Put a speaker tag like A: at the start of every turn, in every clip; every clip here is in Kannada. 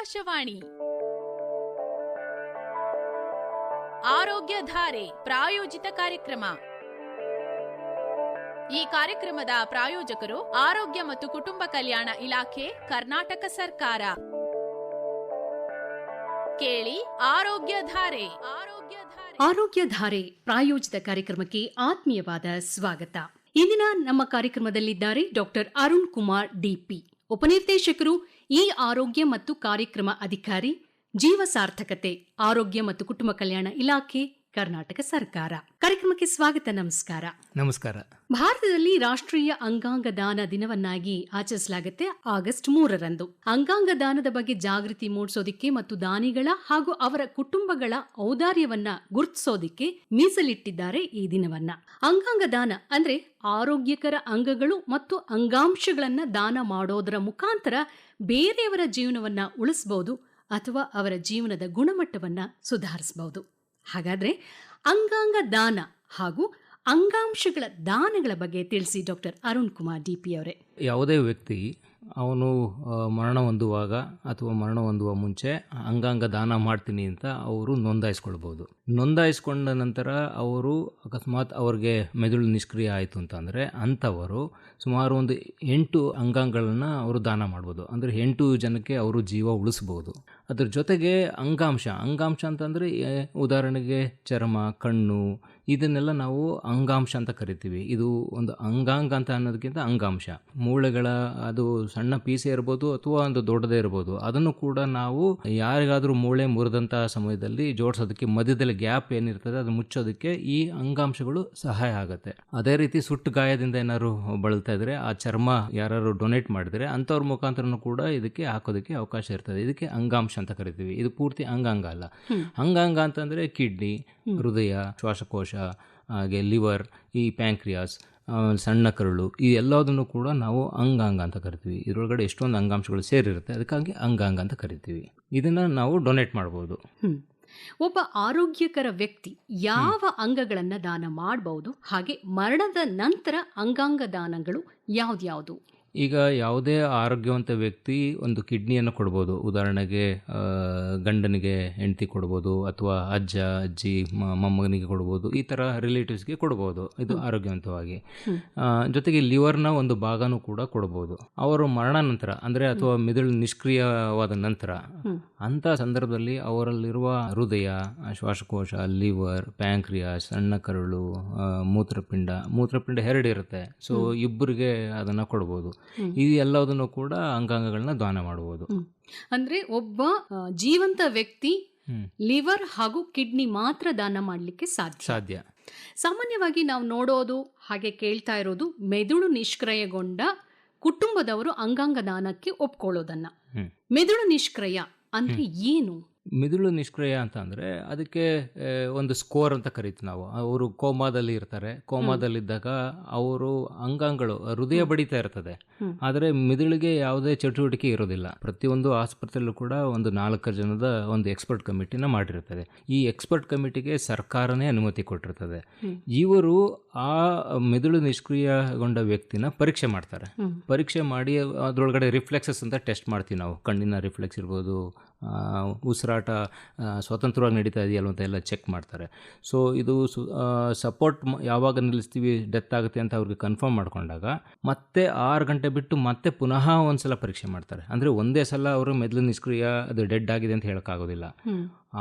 A: ಆಕಾಶವಾಣಿ. ಆರೋಗ್ಯ ಧಾರೆ ಪ್ರಾಯೋಜಿತ ಕಾರ್ಯಕ್ರಮ. ಈ ಕಾರ್ಯಕ್ರಮದ ಪ್ರಾಯೋಜಕರು ಆರೋಗ್ಯ ಮತ್ತು ಕುಟುಂಬ ಕಲ್ಯಾಣ ಇಲಾಖೆ, ಕರ್ನಾಟಕ ಸರ್ಕಾರ. ಕೇಳಿ ಆರೋಗ್ಯ ಧಾರೆ ಆರೋಗ್ಯ ಧಾರೆ
B: ಆರೋಗ್ಯ ಧಾರೆ ಪ್ರಾಯೋಜಿತ ಕಾರ್ಯಕ್ರಮಕ್ಕೆ ಆತ್ಮೀಯವಾದ ಸ್ವಾಗತ. ಇಂದಿನ ನಮ್ಮ ಕಾರ್ಯಕ್ರಮದಲ್ಲಿದ್ದಾರೆ ಡಾಕ್ಟರ್ ಅರುಣ್ ಕುಮಾರ್ ಡಿಪಿ ಉಪನಿರ್ದೇಶಕರು ಈ ಆರೋಗ್ಯ ಮತ್ತು ಕಾರ್ಯಕ್ರಮ ಅಧಿಕಾರಿ ಜೀವ ಸಾರ್ಥಕತೆ ಆರೋಗ್ಯ ಮತ್ತು ಕುಟುಂಬ ಕಲ್ಯಾಣ ಇಲಾಖೆ ಕರ್ನಾಟಕ ಸರ್ಕಾರ. ಕಾರ್ಯಕ್ರಮಕ್ಕೆ ಸ್ವಾಗತ ನಮಸ್ಕಾರ.
C: ನಮಸ್ಕಾರ.
B: ಭಾರತದಲ್ಲಿ ರಾಷ್ಟ್ರೀಯ ಅಂಗಾಂಗ ದಾನ ದಿನವನ್ನಾಗಿ ಆಚರಿಸಲಾಗುತ್ತೆ ಆಗಸ್ಟ್ ಮೂರರಂದು. ಅಂಗಾಂಗ ದಾನದ ಬಗ್ಗೆ ಜಾಗೃತಿ ಮೂಡಿಸೋದಿಕ್ಕೆ ಮತ್ತು ದಾನಿಗಳ ಹಾಗೂ ಅವರ ಕುಟುಂಬಗಳ ಔದಾರ್ಯವನ್ನ ಗುರುತಿಸೋದಿಕ್ಕೆ ಮೀಸಲಿಟ್ಟಿದ್ದಾರೆ ಈ ದಿನವನ್ನ. ಅಂಗಾಂಗ ದಾನ ಅಂದ್ರೆ ಆರೋಗ್ಯಕರ ಅಂಗಗಳು ಮತ್ತು ಅಂಗಾಂಶಗಳನ್ನ ದಾನ ಮಾಡೋದರ ಮುಖಾಂತರ ಬೇರೆಯವರ ಜೀವನವನ್ನ ಉಳಿಸಬಹುದು ಅಥವಾ ಅವರ ಜೀವನದ ಗುಣಮಟ್ಟವನ್ನ ಸುಧಾರಿಸಬಹುದು ಹಾಗಾದ್ರೆ ಅಂಗಾಂಗ ದಾನ ಹಾಗೂ ಅಂಗಾಂಶಗಳ ದಾನಗಳ ಬಗ್ಗೆ ತಿಳಿಸಿ doctor Arun Kumar D P ಅವರೇ.
C: ಯಾವುದೇ ವ್ಯಕ್ತಿ ಅವನು ಮರಣ ಹೊಂದುವಾಗ ಅಥವಾ ಮರಣ ಹೊಂದುವ ಮುಂಚೆ ಅಂಗಾಂಗ ದಾನ ಮಾಡ್ತೀನಿ ಅಂತ ಅವರು ನೋಂದಾಯಿಸ್ಕೊಳ್ಬೋದು. ನೋಂದಾಯಿಸ್ಕೊಂಡ ನಂತರ ಅವರು ಅಕಸ್ಮಾತ್ ಅವ್ರಿಗೆ ಮೆದುಳು ನಿಷ್ಕ್ರಿಯ ಆಯಿತು ಅಂತಂದರೆ ಅಂಥವರು ಸುಮಾರು ಒಂದು ಎಂಟು ಅಂಗಾಂಗಗಳನ್ನು ಅವರು ದಾನ ಮಾಡ್ಬೋದು. ಅಂದರೆ ಎಂಟು ಜನಕ್ಕೆ ಅವರು ಜೀವ ಉಳಿಸ್ಬೋದು. ಅದ್ರ ಜೊತೆಗೆ ಅಂಗಾಂಶ. ಅಂಗಾಂಶ ಅಂತಂದರೆ ಉದಾಹರಣೆಗೆ ಚರ್ಮ, ಕಣ್ಣು, ಇದನ್ನೆಲ್ಲ ನಾವು ಅಂಗಾಂಶ ಅಂತ ಕರಿತೀವಿ. ಇದು ಒಂದು ಅಂಗಾಂಗ ಅಂತ ಅನ್ನೋದಕ್ಕಿಂತ ಅಂಗಾಂಶ. ಮೂಳೆಗಳ, ಅದು ಸಣ್ಣ ಪೀಸೆ ಇರ್ಬೋದು ಅಥವಾ ಒಂದು ದೊಡ್ಡದೇ ಇರ್ಬೋದು. ಅದನ್ನು ಕೂಡ ನಾವು ಯಾರಿಗಾದರೂ ಮೂಳೆ ಮುರಿದಂಥ ಸಮಯದಲ್ಲಿ ಜೋಡಿಸೋದಕ್ಕೆ, ಮಧ್ಯದಲ್ಲಿ ಗ್ಯಾಪ್ ಏನಿರ್ತದೆ, ಅದು ಮುಚ್ಚೋದಕ್ಕೆ ಈ ಅಂಗಾಂಶಗಳು ಸಹಾಯ ಆಗುತ್ತೆ. ಅದೇ ರೀತಿ ಸುಟ್ಟು ಗಾಯದಿಂದ ಏನಾದ್ರು ಬಳಲ್ತಾ ಇದ್ರೆ ಆ ಚರ್ಮ ಯಾರು ಡೊನೇಟ್ ಮಾಡಿದ್ರೆ ಅಂಥವ್ರ ಮುಖಾಂತರನೂ ಕೂಡ ಇದಕ್ಕೆ ಹಾಕೋದಕ್ಕೆ ಅವಕಾಶ ಇರ್ತದೆ. ಇದಕ್ಕೆ ಅಂಗಾಂಶ ಅಂತ ಕರಿತೀವಿ. ಇದು ಪೂರ್ತಿ ಅಂಗಾಂಗ ಅಲ್ಲ. ಅಂಗಾಂಗ ಅಂತಂದರೆ ಕಿಡ್ನಿ ಹೃದಯ ಶ್ವಾಸಕೋಶ ಹಾಗೆ ಲಿವರ್ ಈ ಪ್ಯಾಂಕ್ರಿಯಾಸ್ ಆಮೇಲೆ ಸಣ್ಣ ಕರುಳು ಈ ಎಲ್ಲದನ್ನು ಕೂಡ ನಾವು ಅಂಗಾಂಗ ಅಂತ ಕರಿತೀವಿ. ಇದರೊಳಗಡೆ ಎಷ್ಟೊಂದು ಅಂಗಾಂಶಗಳು ಸೇರಿರುತ್ತೆ. ಅದಕ್ಕಾಗಿ ಅಂಗಾಂಗ ಅಂತ ಕರಿತೀವಿ. ಇದನ್ನು ನಾವು ಡೊನೇಟ್ ಮಾಡ್ಬೋದು.
B: ಒಬ್ಬ ಆರೋಗ್ಯಕರ ವ್ಯಕ್ತಿ ಯಾವ ಅಂಗಗಳನ್ನು ದಾನ ಮಾಡಬಹುದು ಹಾಗೆ ಮರಣದ ನಂತರ ಅಂಗಾಂಗ ದಾನಗಳು ಯಾವ್ದ್ಯಾವ್ದು?
C: ಈಗ ಯಾವುದೇ ಆರೋಗ್ಯವಂತ ವ್ಯಕ್ತಿ ಒಂದು ಕಿಡ್ನಿಯನ್ನು ಕೊಡ್ಬೋದು. ಉದಾಹರಣೆಗೆ ಗಂಡನಿಗೆ ಹೆಂಡತಿ ಕೊಡ್ಬೋದು ಅಥವಾ ಅಜ್ಜ ಅಜ್ಜಿ ಮ- ಮೊಮ್ಮಗನಿಗೆ ಕೊಡ್ಬೋದು. ಈ ಥರ ರಿಲೇಟಿವ್ಸ್ಗೆ ಕೊಡ್ಬೋದು. ಇದು ಆರೋಗ್ಯವಂತವಾಗಿ. ಜೊತೆಗೆ ಲಿವರ್ನ ಒಂದು ಭಾಗನೂ ಕೂಡ ಕೊಡ್ಬೋದು. ಅವರು ಮರಣ ನಂತರ ಅಂದರೆ ಅಥವಾ ಮಿದುಳು ನಿಷ್ಕ್ರಿಯವಾದ ನಂತರ ಅಂಥ ಸಂದರ್ಭದಲ್ಲಿ ಅವರಲ್ಲಿರುವ ಹೃದಯ ಶ್ವಾಸಕೋಶ ಲಿವರ್ ಪ್ಯಾಂಕ್ರಿಯಾಸ್ ಸಣ್ಣ ಕರುಳು ಮೂತ್ರಪಿಂಡ ಮೂತ್ರಪಿಂಡ ಎರಡಿರುತ್ತೆ ಸೊ ಇಬ್ಬರಿಗೆ ಅದನ್ನು ಕೊಡ್ಬೋದು. ಈ ಎಲ್ಲದನ್ನು ಕೂಡ ಅಂಗಾಂಗಗಳನ್ನ ದಾನ
B: ಮಾಡಬಹುದು. ಅಂದ್ರೆ ಒಬ್ಬ ಜೀವಂತ ವ್ಯಕ್ತಿ ಲಿವರ್ ಹಾಗೂ ಕಿಡ್ನಿ ಮಾತ್ರ ದಾನ ಮಾಡಲಿಕ್ಕೆ ಸಾಧ್ಯ.
C: ಸಾಧ್ಯ.
B: ಸಾಮಾನ್ಯವಾಗಿ ನಾವು ನೋಡೋದು ಹಾಗೆ ಕೇಳ್ತಾ ಇರೋದು ಮೆದುಳು ನಿಷ್ಕ್ರಯಗೊಂಡ ಕುಟುಂಬದವರು ಅಂಗಾಂಗ ದಾನಕ್ಕೆ ಒಪ್ಕೊಳ್ಳೋದನ್ನ. ಮೆದುಳು ನಿಷ್ಕ್ರಯ ಅಂದ್ರೆ ಏನು?
C: ಮಿದುಳು ನಿಷ್ಕ್ರಿಯ ಅಂತ ಅಂದರೆ ಅದಕ್ಕೆ ಒಂದು ಸ್ಕೋರ್ ಅಂತ ಕರಿತೀವಿ ನಾವು. ಅವರು ಕೋಮಾದಲ್ಲಿ ಇರ್ತಾರೆ. ಕೋಮಾದಲ್ಲಿದ್ದಾಗ ಅವರು ಅಂಗಾಂಗಗಳು, ಹೃದಯ ಬಡಿತಾ ಇರ್ತದೆ. ಆದರೆ ಮಿದುಳಿಗೆ ಯಾವುದೇ ಚಟುವಟಿಕೆ ಇರೋದಿಲ್ಲ. ಪ್ರತಿಯೊಂದು ಆಸ್ಪತ್ರೆಯಲ್ಲೂ ಕೂಡ ಒಂದು ನಾಲ್ಕು ಜನದ ಒಂದು ಎಕ್ಸ್ಪರ್ಟ್ ಕಮಿಟಿನ ಮಾಡಿರ್ತದೆ. ಈ ಎಕ್ಸ್ಪರ್ಟ್ ಕಮಿಟಿಗೆ ಸರ್ಕಾರನೇ ಅನುಮತಿ ಕೊಟ್ಟಿರ್ತದೆ. ಇವರು ಆ ಮಿದುಳು ನಿಷ್ಕ್ರಿಯಗೊಂಡ ವ್ಯಕ್ತಿನ ಪರೀಕ್ಷೆ ಮಾಡ್ತಾರೆ. ಪರೀಕ್ಷೆ ಮಾಡಿ ಅದರೊಳಗಡೆ ರಿಫ್ಲೆಕ್ಸಸ್ ಅಂತ ಟೆಸ್ಟ್ ಮಾಡ್ತೀವಿ ನಾವು. ಕಣ್ಣಿನ ರಿಫ್ಲೆಕ್ಸ್ ಇರ್ಬೋದು ಉಸಿರಾಟ ಸ್ವತಂತ್ರವಾಗಿ ನಡೀತಾ ಇದೆಯಲ್ಲ ಅಂತ ಎಲ್ಲ ಚೆಕ್ ಮಾಡ್ತಾರೆ. ಸೊ ಇದು ಸು ಸಪೋರ್ಟ್ ಯಾವಾಗ ನಿಲ್ಲಿಸ್ತೀವಿ ಡೆತ್ ಆಗುತ್ತೆ ಅಂತ ಅವ್ರಿಗೆ ಕನ್ಫರ್ಮ್ ಮಾಡ್ಕೊಂಡಾಗ ಮತ್ತೆ ಆರು ಗಂಟೆ ಬಿಟ್ಟು ಮತ್ತೆ ಪುನಃ ಒಂದ್ಸಲ ಪರೀಕ್ಷೆ ಮಾಡ್ತಾರೆ. ಅಂದರೆ ಒಂದೇ ಸಲ ಅವರು ಮೆದುಳು ನಿಷ್ಕ್ರಿಯ ಅದು ಡೆಡ್ ಆಗಿದೆ ಅಂತ ಹೇಳೋಕ್ಕಾಗೋದಿಲ್ಲ.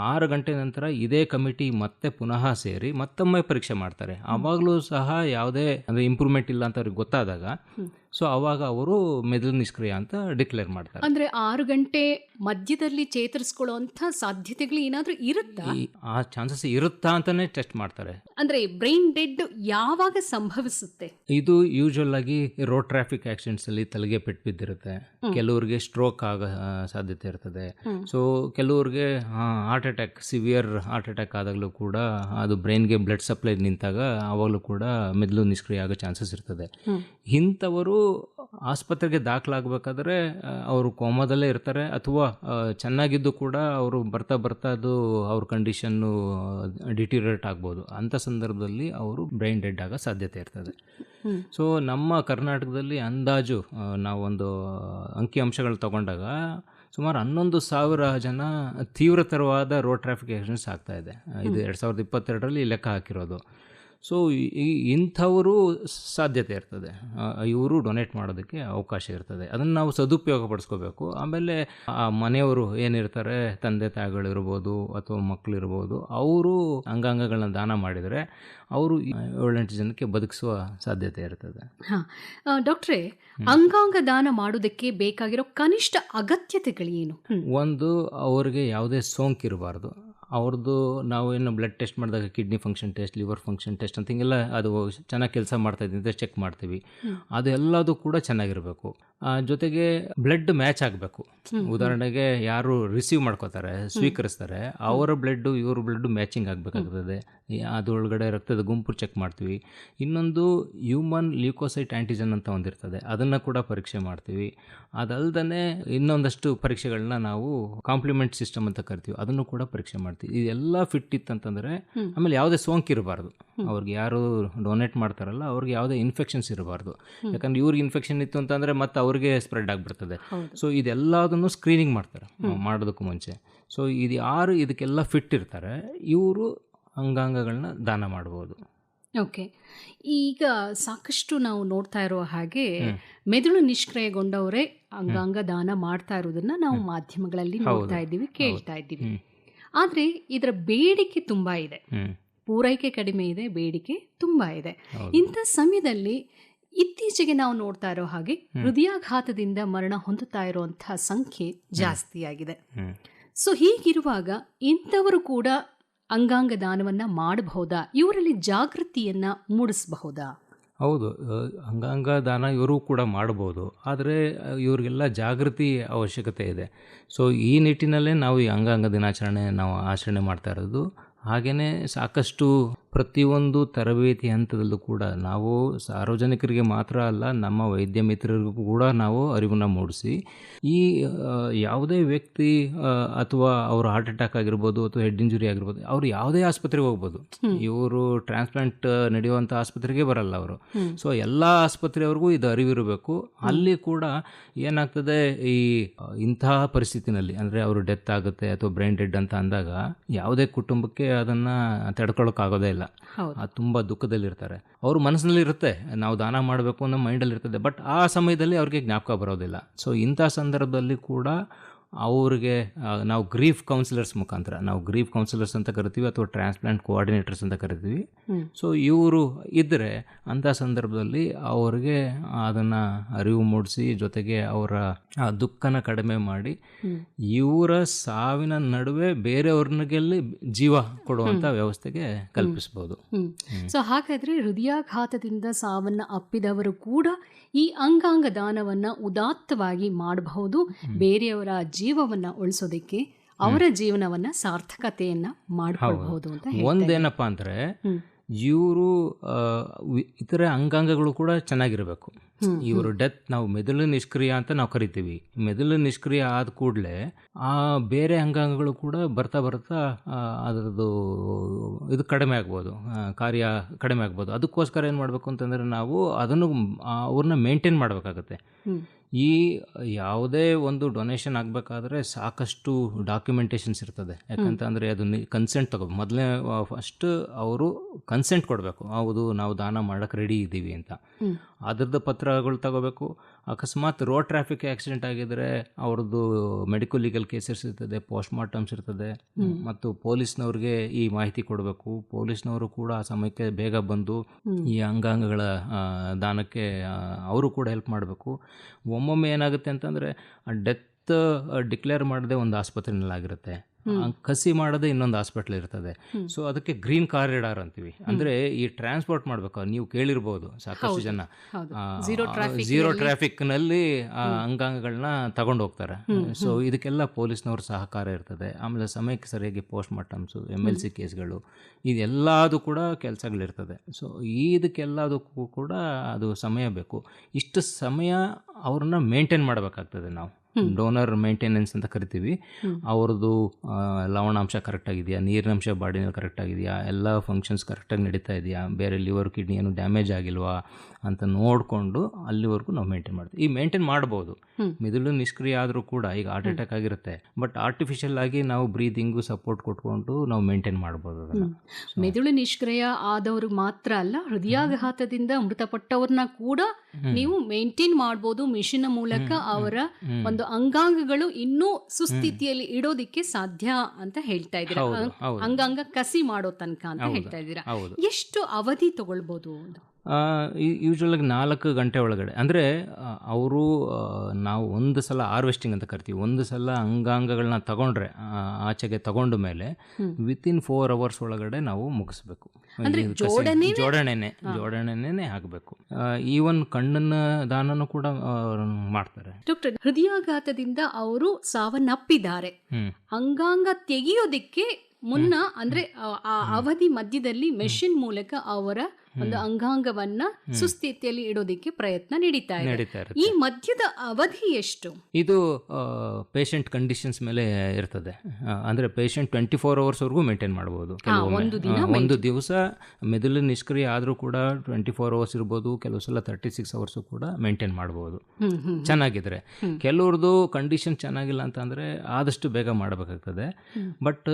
C: ಆರು ಗಂಟೆ ನಂತರ ಇದೇ ಕಮಿಟಿ ಮತ್ತೆ ಪುನಃ ಸೇರಿ ಮತ್ತೊಮ್ಮೆ ಪರೀಕ್ಷೆ ಮಾಡ್ತಾರೆ. ಆವಾಗಲೂ ಸಹ ಯಾವುದೇ ಅಂದರೆ ಇಂಪ್ರೂವ್ಮೆಂಟ್ ಇಲ್ಲ ಅಂತ ಅವ್ರಿಗೆ ಗೊತ್ತಾದಾಗ ಸೊ ಅವಾಗ ಅವರು ಮೆದುಳು ನಿಷ್ಕ್ರಿಯ ಅಂತ ಡಿಕ್ಲೇರ್ ಮಾಡ್ತಾರೆ.
B: ಅಂದ್ರೆ ಆರು ಗಂಟೆ ಮಧ್ಯದಲ್ಲಿ ಚೇತರಿಸ್ಕೊಳ್ಳುವಂತ ಸಾಧ್ಯತೆಗಳು ಏನಾದ್ರೂ ಇರುತ್ತಾ?
C: ಆ ಚಾನ್ಸಸ್ ಇರುತ್ತಾ ಅಂತಾನೆ ಟೆಸ್ಟ್ ಮಾಡ್ತಾರೆ.
B: ಅಂದ್ರೆ ಬ್ರೈನ್ ಡೆಡ್ ಯಾವಾಗ ಸಂಭವಿಸುತ್ತೆ?
C: ಇದು ಯೂಶುವಲ್ ಆಗಿ ರೋಡ್ ಟ್ರಾಫಿಕ್ ಆಕ್ಸಿಡೆಂಟ್ಸ್ ಅಲ್ಲಿ ತಲೆಗೆ ಪೆಟ್ಟು ಬಿದ್ದಿರುತ್ತೆ. ಕೆಲವರಿಗೆ ಸ್ಟ್ರೋಕ್ ಆಗ ಸಾಧ್ಯತೆ ಇರ್ತದೆ. ಸೊ ಕೆಲವ್ರಿಗೆ heart attack severe heart attack ಆದಾಗಲೂ ಕೂಡ ಅದು ಬ್ರೈನ್ಗೆ ಬ್ಲಡ್ ಸಪ್ಲೈ ನಿಂತಾಗ ಆವಾಗಲೂ ಕೂಡ ಮೆದುಳು ನಿಷ್ಕ್ರಿಯ ಆಗೋ ಚಾನ್ಸಸ್ ಇರ್ತದೆ. ಇಂಥವರು ಆಸ್ಪತ್ರೆಗೆ ದಾಖಲಾಗಬೇಕಾದ್ರೆ ಅವರು ಕೋಮಾದಲ್ಲೇ ಇರ್ತಾರೆ ಅಥವಾ ಚೆನ್ನಾಗಿದ್ದು ಕೂಡ ಅವರು ಬರ್ತಾ ಬರ್ತಾ ಅದು ಅವ್ರ ಕಂಡೀಷನ್ನು ಡಿಟೀರಿಯೇಟ್ ಆಗ್ಬೋದು. ಅಂಥ ಸಂದರ್ಭದಲ್ಲಿ ಅವರು ಬ್ರೈನ್ ಡೆಡ್ ಆಗೋ ಸಾಧ್ಯತೆ ಇರ್ತದೆ. ಸೊ ನಮ್ಮ ಕರ್ನಾಟಕದಲ್ಲಿ ಅಂದಾಜು ನಾವೊಂದು ಅಂಕಿಅಂಶಗಳು ತಗೊಂಡಾಗ ಸುಮಾರು ಹನ್ನೊಂದು ಸಾವಿರ ಜನ ತೀವ್ರತರವಾದ ರೋಡ್ ಟ್ರಾಫಿಕ್ ಆಕ್ಸಿಡೆಂಟ್ಸ್ ಆಗ್ತಾ ಇದೆ. ಇದು ಎರಡು ಸಾವಿರದ ಇಪ್ಪತ್ತೆರಡರಲ್ಲಿ ಲೆಕ್ಕ ಹಾಕಿರೋದು. ಸೊ ಈ ಇಂಥವರು ಸಾಧ್ಯತೆ ಇರ್ತದೆ. ಇವರು ಡೊನೇಟ್ ಮಾಡೋದಕ್ಕೆ ಅವಕಾಶ ಇರ್ತದೆ. ಅದನ್ನು ನಾವು ಸದುಪಯೋಗ ಪಡಿಸ್ಕೋಬೇಕು. ಆಮೇಲೆ ಆ ಮನೆಯವರು ಏನಿರ್ತಾರೆ ತಂದೆ ತಾಯಿಗಳಿರ್ಬೋದು ಅಥವಾ ಮಕ್ಕಳಿರ್ಬೋದು ಅವರು ಅಂಗಾಂಗಗಳನ್ನ ದಾನ ಮಾಡಿದರೆ ಅವರು ಏಳೆಂಟು ಜನಕ್ಕೆ ಬದುಕಿಸುವ ಸಾಧ್ಯತೆ ಇರ್ತದೆ.
B: ಹಾಂ. ಡಾಕ್ಟ್ರೇ ಅಂಗಾಂಗ ದಾನ ಮಾಡೋದಕ್ಕೆ ಬೇಕಾಗಿರೋ ಕನಿಷ್ಠ ಅಗತ್ಯತೆಗಳೇನು.
C: ಒಂದು ಅವರಿಗೆ ಯಾವುದೇ ಸೋಂಕಿರಬಾರ್ದು. ಅವ್ರದ್ದು ನಾವು ಏನು ಬ್ಲಡ್ ಟೆಸ್ಟ್ ಮಾಡಿದಾಗ kidney function test liver function test ಅಂತ ಹಿಂಗೆಲ್ಲ ಅದು ಚೆನ್ನಾಗಿ ಕೆಲಸ ಮಾಡ್ತಾ ಇದ್ದೀನಿ ಅಂತ ಚೆಕ್ ಮಾಡ್ತೀವಿ. ಅದೆಲ್ಲದೂ ಕೂಡ ಚೆನ್ನಾಗಿರಬೇಕು. ಜೊತೆಗೆ ಬ್ಲಡ್ ಮ್ಯಾಚ್ ಆಗಬೇಕು. ಉದಾಹರಣೆಗೆ ಯಾರು ರಿಸೀವ್ ಮಾಡ್ಕೋತಾರೆ ಸ್ವೀಕರಿಸ್ತಾರೆ ಅವರ ಬ್ಲಡ್ಡು ಇವ್ರ ಬ್ಲಡ್ಡು ಮ್ಯಾಚಿಂಗ್ ಆಗಬೇಕಾಗ್ತದೆ. ಅದರೊಳಗಡೆ ರಕ್ತದ ಗುಂಪು ಚೆಕ್ ಮಾಡ್ತೀವಿ. ಇನ್ನೊಂದು ಹ್ಯೂಮನ್ ಲ್ಯೂಕೋಸೈಟ್ ಆ್ಯಂಟಿಜನ್ ಅಂತ ಒಂದಿರ್ತದೆ. ಅದನ್ನು ಕೂಡ ಪರೀಕ್ಷೆ ಮಾಡ್ತೀವಿ. ಅದಲ್ದೇ ಇನ್ನೊಂದಷ್ಟು ಪರೀಕ್ಷೆಗಳನ್ನ ನಾವು ಕಾಂಪ್ಲಿಮೆಂಟ್ ಸಿಸ್ಟಮ್ ಅಂತ ಕರಿತೀವಿ. ಅದನ್ನು ಕೂಡ ಪರೀಕ್ಷೆ ಮಾಡ್ತೀವಿ. ಇದೆಲ್ಲ ಫಿಟ್ ಇತ್ತಂತಂದರೆ ಆಮೇಲೆ ಯಾವುದೇ ಸೋಂಕು ಇರಬಾರ್ದು. ಅವ್ರಿಗೆ ಯಾರು ಡೊನೇಟ್ ಮಾಡ್ತಾರಲ್ಲ ಅವ್ರಿಗೆ ಯಾವುದೇ ಇನ್ಫೆಕ್ಷನ್ಸ್ ಇರಬಾರ್ದು. ಯಾಕಂದ್ರೆ ಇವ್ರಿಗೆ ಇನ್ಫೆಕ್ಷನ್ ಇತ್ತು ಅಂತಂದರೆ ಮತ್ತೆ ಅವ್ರಿಗೆ ಸ್ಪ್ರೆಡ್ ಆಗಿಬಿಡ್ತದೆ. ಸೊ ಇದೆಲ್ಲದನ್ನು ಸ್ಕ್ರೀನಿಂಗ್ ಮಾಡ್ತಾರೆ. ಮಾಡೋದಕ್ಕೂ ಮುಂಚೆ. ಸೊ ಇದು ಯಾರು ಇದಕ್ಕೆಲ್ಲ ಫಿಟ್ ಇರ್ತಾರೆ ಇವರು ಅಂಗಾಂಗಗಳನ್ನ ದಾನ ಮಾಡ್ಬೋದು.
B: ಓಕೆ ಈಗ ಸಾಕಷ್ಟು ನಾವು ನೋಡ್ತಾ ಇರೋ ಹಾಗೆ ಮೆದುಳು ನಿಷ್ಕ್ರಿಯಗೊಂಡವರೇ ಅಂಗಾಂಗ ದಾನ ಮಾಡ್ತಾ ಇರೋದನ್ನ ನಾವು ಮಾಧ್ಯಮಗಳಲ್ಲಿ ನೋಡ್ತಾ ಇದ್ದೀವಿ ಕೇಳ್ತಾ ಇದ್ದೀವಿ. ಆದ್ರೆ ಇದರ ಬೇಡಿಕೆ ತುಂಬಾ ಇದೆ. ಪೂರೈಕೆ ಕಡಿಮೆ ಇದೆ ಬೇಡಿಕೆ ತುಂಬಾ ಇದೆ. ಇಂಥ ಸಮಯದಲ್ಲಿ ಇತ್ತೀಚೆಗೆ ನಾವು ನೋಡ್ತಾ ಇರೋ ಹಾಗೆ ಹೃದಯಾಘಾತದಿಂದ ಮರಣ ಹೊಂದುತ್ತಾ ಇರುವಂತಹ ಸಂಖ್ಯೆ ಜಾಸ್ತಿಯಾಗಿದೆ
C: ಆಗಿದೆ.
B: ಸೊ ಹೀಗಿರುವಾಗ ಇಂಥವರು ಕೂಡ ಅಂಗಾಂಗ ದಾನವನ್ನ ಮಾಡಬಹುದಾ? ಇವರಲ್ಲಿ ಜಾಗೃತಿಯನ್ನ ಮೂಡಿಸಬಹುದಾ?
C: ಹೌದು ಅಂಗಾಂಗ ದಾನ ಇವರು ಕೂಡ ಮಾಡ್ಬೋದು. ಆದರೆ ಇವರಿಗೆಲ್ಲ ಜಾಗೃತಿ ಅವಶ್ಯಕತೆ ಇದೆ. ಸೊ ಈ ನಿಟ್ಟಿನಲ್ಲೇ ನಾವು ಈ ಅಂಗಾಂಗ ದಿನಾಚರಣೆ ನಾವು ಆಚರಣೆ ಮಾಡ್ತಾ ಇರೋದು. ಹಾಗೆಯೇ ಸಾಕಷ್ಟು ಪ್ರತಿಯೊಂದು ತರಬೇತಿ ಹಂತದಲ್ಲೂ ಕೂಡ ನಾವು ಸಾರ್ವಜನಿಕರಿಗೆ ಮಾತ್ರ ಅಲ್ಲ ನಮ್ಮ ವೈದ್ಯ ಮಿತ್ರರಿಗೂ ಕೂಡ ನಾವು ಅರಿವನ್ನು ಮೂಡಿಸಿ ಈ ಯಾವುದೇ ವ್ಯಕ್ತಿ ಅಥವಾ ಅವರು ಹಾರ್ಟ್ ಅಟ್ಯಾಕ್ ಆಗಿರ್ಬೋದು ಅಥವಾ ಹೆಡ್ ಇಂಜುರಿ ಆಗಿರ್ಬೋದು ಅವರು ಯಾವುದೇ ಆಸ್ಪತ್ರೆಗೆ ಹೋಗ್ಬೋದು. ಇವರು ಟ್ರಾನ್ಸ್ಪ್ಲಾಂಟ್ ನಡೆಯುವಂಥ ಆಸ್ಪತ್ರೆಗೆ ಬರಲ್ಲ ಅವರು. ಸೊ ಎಲ್ಲ ಆಸ್ಪತ್ರೆಯವ್ರಿಗೂ ಇದು ಅರಿವಿರಬೇಕು. ಅಲ್ಲಿ ಕೂಡ ಏನಾಗ್ತದೆ ಈ ಇಂತಹ ಪರಿಸ್ಥಿತಿನಲ್ಲಿ ಅಂದರೆ ಅವರು ಡೆತ್ ಆಗುತ್ತೆ ಅಥವಾ ಬ್ರೈನ್ ಡೆಡ್ ಅಂತ ಅಂದಾಗ ಯಾವುದೇ ಕುಟುಂಬಕ್ಕೆ ಅದನ್ನು ತಡ್ಕೊಳ್ಳೋಕ್ಕಾಗೋದೇ ಇಲ್ಲ. ಆ ತುಂಬ ದುಃಖದಲ್ಲಿರ್ತಾರೆ. ಅವ್ರ ಮನಸ್ಸಿನಲ್ಲಿ ಇರುತ್ತೆ. ನಾವು ದಾನ ಮಾಡಬೇಕು ಅನ್ನೋ ಮೈಂಡಲ್ಲಿ ಇರ್ತದೆ ಬಟ್ ಆ ಸಮಯದಲ್ಲಿ ಅವ್ರಿಗೆ ಜ್ಞಾಪಕ ಬರೋದಿಲ್ಲ. ಸೊ ಇಂಥ ಸಂದರ್ಭದಲ್ಲಿ ಕೂಡ ಅವ್ರಿಗೆ ನಾವು ಗ್ರೀಫ್ ಕೌನ್ಸಿಲರ್ಸ್ ಮುಖಾಂತರ ನಾವು ಗ್ರೀಫ್ ಕೌನ್ಸಿಲರ್ಸ್ ಅಂತ ಕರಿತೀವಿ ಅಥವಾ ಟ್ರಾನ್ಸ್ಪ್ಲಾಂಟ್ ಕೋಆರ್ಡಿನೇಟರ್ಸ್ ಅಂತ ಕರಿತೀವಿ. ಸೊ ಇವರು ಇದ್ದರೆ ಅಂಥ ಸಂದರ್ಭದಲ್ಲಿ ಅವ್ರಿಗೆ ಅದನ್ನು ಅರಿವು ಮೂಡಿಸಿ ಜೊತೆಗೆ ಅವರ ದುಃಖನ ಕಡಿಮೆ ಮಾಡಿ ಇವರ ಸಾವಿನ ನಡುವೆ ಬೇರೆಯವ್ರನ್ನಲ್ಲಿ ಜೀವ ಕೊಡುವಂಥ ವ್ಯವಸ್ಥೆಗೆ ಕಲ್ಪಿಸ್ಬೋದು.
B: ಸೊ ಹಾಗಾದರೆ ಹೃದಯಾಘಾತದಿಂದ ಸಾವನ್ನ ಅಪ್ಪಿದವರು ಕೂಡ ಈ ಅಂಗಾಂಗ ದಾನವನ್ನ ಉದಾತ್ತವಾಗಿ ಮಾಡಬಹುದು ಬೇರೆಯವರ ಜೀವವನ್ನ ಉಳಿಸೋದಕ್ಕೆ ಅವರ ಜೀವನವನ್ನ ಸಾರ್ಥಕತೆಯನ್ನ ಮಾಡ್ಕೊಳ್ಬಹುದು ಅಂತ.
C: ಒಂದೇನಪ್ಪ ಅಂದರೆ. ಇವರು ಇತರ ಅಂಗಾಂಗಗಳು ಕೂಡ ಚೆನ್ನಾಗಿರಬೇಕು. ಇವರು ಡೆತ್ ನಾವು ಮೆದುಳು ನಿಷ್ಕ್ರಿಯ ಅಂತ ನಾವು ಕರಿತೀವಿ. ಮೆದುಳು ನಿಷ್ಕ್ರಿಯ ಆದ ಕೂಡಲೇ ಆ ಬೇರೆ ಅಂಗಾಂಗಗಳು ಕೂಡ ಬರ್ತಾ ಬರ್ತಾ ಅದರದ್ದು ಇದು ಕಡಿಮೆ ಆಗ್ಬೋದು ಕಾರ್ಯ ಕಡಿಮೆ ಆಗ್ಬೋದು. ಅದಕ್ಕೋಸ್ಕರ ಏನು ಮಾಡಬೇಕು ಅಂತಂದರೆ ನಾವು ಅದನ್ನು ಅವ್ರನ್ನ ಮೇಂಟೈನ್ ಮಾಡಬೇಕಾಗತ್ತೆ. ಈ ಯಾವುದೇ ಒಂದು ಡೊನೇಷನ್ ಆಗಬೇಕಾದ್ರೆ ಸಾಕಷ್ಟು ಡಾಕ್ಯುಮೆಂಟೇಷನ್ಸ್ ಇರ್ತದೆ. ಯಾಕಂತಂದರೆ ಅದು ಕನ್ಸೆಂಟ್ ತಗೋ ಮೊದಲೇ ಫಸ್ಟ್ ಅವರು ಕನ್ಸೆಂಟ್ ಕೊಡಬೇಕು. ಹೌದು ನಾವು ದಾನ ಮಾಡೋಕ್ಕೆ ರೆಡಿ ಇದ್ದೀವಿ ಅಂತ. ಅದ್ರದ್ದು ಪತ್ರಗಳು ತಗೋಬೇಕು. ಅಕಸ್ಮಾತ್ ರೋಡ್ ಟ್ರಾಫಿಕ್ ಆಕ್ಸಿಡೆಂಟ್ ಆಗಿದ್ರೆ ಅವ್ರದ್ದು ಮೆಡಿಕಲ್ ಲೀಗಲ್ ಕೇಸಸ್ ಇರ್ತದೆ ಪೋಸ್ಟ್ ಮಾರ್ಟಮ್ಸ್ ಇರ್ತದೆ ಮತ್ತು ಪೊಲೀಸ್ನವ್ರಿಗೆ ಈ ಮಾಹಿತಿ ಕೊಡಬೇಕು. ಪೊಲೀಸ್ನವರು ಕೂಡ ಆ ಸಮಯಕ್ಕೆ ಬೇಗ ಬಂದು ಈ ಅಂಗಾಂಗಗಳ ದಾನಕ್ಕೆ ಅವರು ಕೂಡ ಹೆಲ್ಪ್ ಮಾಡಬೇಕು. ಒಮ್ಮೊಮ್ಮೆ ಏನಾಗುತ್ತೆ ಅಂತಂದರೆ ಡೆತ್ ಡಿಕ್ಲೇರ್ ಮಾಡದೆ ಒಂದು ಆಸ್ಪತ್ರೆಯಲ್ಲಾಗಿರುತ್ತೆ. ಕಸಿ ಮಾಡದೆ ಇನ್ನೊಂದು ಹಾಸ್ಪಿಟ್ಲ್ ಇರ್ತದೆ. ಸೊ ಅದಕ್ಕೆ ಗ್ರೀನ್ ಕಾರಿಡಾರ್ ಅಂತೀವಿ. ಅಂದ್ರೆ ಈ ಟ್ರಾನ್ಸ್ಪೋರ್ಟ್ ಮಾಡ್ಬೇಕು ನೀವು ಕೇಳಿರ್ಬೋದು ಸಾಕಷ್ಟು ಜನ.
B: ಝೀರೋ
C: ಟ್ರಾಫಿಕ್
B: ನಲ್ಲಿ-
C: ಆ ಅಂಗಾಂಗಗಳನ್ನ ತಗೊಂಡು ಹೋಗ್ತಾರೆ. ಸೊ ಇದಕ್ಕೆಲ್ಲ ಪೊಲೀಸ್ನವ್ರ ಸಹಕಾರ ಇರ್ತದೆ. ಆಮೇಲೆ ಸಮಯಕ್ಕೆ ಸರಿಯಾಗಿ post mortems M L C ಕೇಸ್ಗಳು ಇದೆಲ್ಲದು ಕೂಡ ಕೆಲಸಗಳಿರ್ತದೆ. ಸೊ ಇದಕ್ಕೆಲ್ಲದಕ್ಕೂ ಕೂಡ ಅದು ಸಮಯ ಬೇಕು. ಇಷ್ಟು ಸಮಯ ಅವ್ರನ್ನ ಮೇಂಟೈನ್ ಮಾಡಬೇಕಾಗ್ತದೆ ನಾವು. ಡೋನರ್ ಮೇಂಟೆನೆನ್ಸ್ ಅಂತ ಕರಿತೀವಿ. ಅವ್ರದ್ದು ಲವಣಾಂಶ ಕರೆಕ್ಟ್ ಆಗಿದೆಯಾ? ನೀರಿನಂಶ ಬಾಡಿನಲ್ಲಿ ಕರೆಕ್ಟ್ ಆಗಿದೆಯಾ? ಎಲ್ಲ ಫಂಕ್ಷನ್ಸ್ ಕರೆಕ್ಟಾಗಿ ನಡೀತಾ ಇದೆಯಾ? ಬೇರೆ ಲಿವರ್ ಕಿಡ್ನಿ ಏನು ಡ್ಯಾಮೇಜ್ ಆಗಿಲ್ವಾ? ಅಂತ ನೋಡಿಕೊಂಡು ಅಲ್ಲಿವರೆಗೂ ನಾವು ಮೇಂಟೈನ್ ಮಾಡ್ತೀವಿ. ಈ ಮೇಂಟೈನ್ ಮಾಡ್ಬೋದು. ಮಿದುಳು ನಿಷ್ಕ್ರಿಯ ಆದರೂ ಕೂಡ ಈಗ ಹಾರ್ಟ್ ಅಟ್ಯಾಕ್ ಆಗಿರುತ್ತೆ. ಬಟ್ ಆರ್ಟಿಫಿಷಿಯಲ್ ಆಗಿ ನಾವು ಬ್ರೀದಿಂಗು ಸಪೋರ್ಟ್ ಕೊಟ್ಕೊಂಡು ನಾವು ಮೇಂಟೈನ್ ಮಾಡ್ಬೋದು ಅದನ್ನು.
B: ಮೆದುಳು ನಿಷ್ಕ್ರಿಯ ಆದವರು ಮಾತ್ರ ಅಲ್ಲ ಹೃದಯಾಘಾತದಿಂದ ಮೃತಪಟ್ಟವ್ರನ್ನ ಕೂಡ ನೀವು ಮೇಂಟೈನ್ ಮಾಡ್ಬೋದು ಮಿಷಿನ್ ಮೂಲಕ ಅವರ ಒಂದು ಅಂಗಾಂಗಗಳು ಇನ್ನೂ ಸುಸ್ಥಿತಿಯಲ್ಲಿ ಇಡೋದಿಕ್ಕೆ ಸಾಧ್ಯ ಅಂತ ಹೇಳ್ತಾ ಇದ್ದೀರಾ. ಅಂಗಾಂಗ ಕಸಿ ಮಾಡೋ ತನಕ ಅಂತ ಹೇಳ್ತಾ ಇದ್ದೀರಾ ಎಷ್ಟು ಅವಧಿ ತಗೊಳ್ಬಹುದು?
C: ಯೂಶ್ವಲಾಗಿ ನಾಲ್ಕು ಗಂಟೆ ಒಳಗಡೆ. ಅಂದರೆ ಅವರು ನಾವು ಒಂದು ಸಲ ಹಾರ್ವೆಸ್ಟಿಂಗ್ ಅಂತ ಕರಿತೀವಿ. ಒಂದು ಸಲ ಅಂಗಾಂಗಗಳನ್ನ ತಗೊಂಡ್ರೆ ಆಚೆಗೆ ತಗೊಂಡ ಮೇಲೆ
B: ವಿತ್
C: ವಿತಿನ್ ಫೋರ್ ಅವರ್ಸ್ ಒಳಗಡೆ ನಾವು ಮುಗಿಸ್ಬೇಕು.
B: ಜೋಡಣೆನೇ-
C: ಜೋಡಣೆನೆ ಆಗಬೇಕು ಈವನ್ ಕಣ್ಣನ್ನ ದಾನನೂ ಕೂಡ ಮಾಡ್ತಾರೆ.
B: ಡಾಕ್ಟರ್ ಹೃದಯಾಘಾತದಿಂದ ಅವರು ಸಾವನ್ನಪ್ಪಿದ್ದಾರೆ. ಅಂಗಾಂಗ ತೆಗೆಯೋದಿಕ್ಕೆ ಮುನ್ನ ಅಂದ್ರೆ ಆ ಅವಧಿ ಮಧ್ಯದಲ್ಲಿ ಮೆಷಿನ್ ಮೂಲಕ ಅವರ ಒಂದು ಅಂಗಾಂಗವನ್ನ ಸುಸ್ಥಿತಿಯಲ್ಲಿ ಇಡೋದಿಕ್ಕೆ ಪ್ರಯತ್ನ ನಡೀತಾ ಇದೆ. ಈ ಮಧ್ಯದ ಅವಧಿ ಎಷ್ಟು?
C: ಇದು ಪೇಷಂಟ್ ಕಂಡೀಷನ್ಸ್ ಮೇಲೆ ಇರ್ತದೆ. ಅಂದ್ರೆ ಪೇಷಂಟ್ ಟ್ವೆಂಟಿ ಫೋರ್ ಅವರ್ಸ್ವರೆಗೂ ಮೇಂಟೈನ್ ಮಾಡಬಹುದು.
B: ಒಂದು ದಿನ
C: ಒಂದು ದಿವಸ ಮೆದುಳು ನಿಷ್ಕ್ರಿಯ ಆದರೂ ಕೂಡ ಟ್ವೆಂಟಿ ಫೋರ್ ಅವರ್ಸ್ ಇರ್ಬೋದು ಕೆಲವು ಸಲ ತರ್ಟಿ ಸಿಕ್ಸ್ ಅವರ್ಸ್ ಕೂಡ ಮೇಂಟೈನ್
B: ಮಾಡಬಹುದು
C: ಚೆನ್ನಾಗಿದ್ರೆ. ಕೆಲವ್ರದ್ದು ಕಂಡೀಷನ್ ಚೆನ್ನಾಗಿಲ್ಲ ಅಂತಂದ್ರೆ ಆದಷ್ಟು ಬೇಗ ಮಾಡಬೇಕಾಗ್ತದೆ. ಬಟ್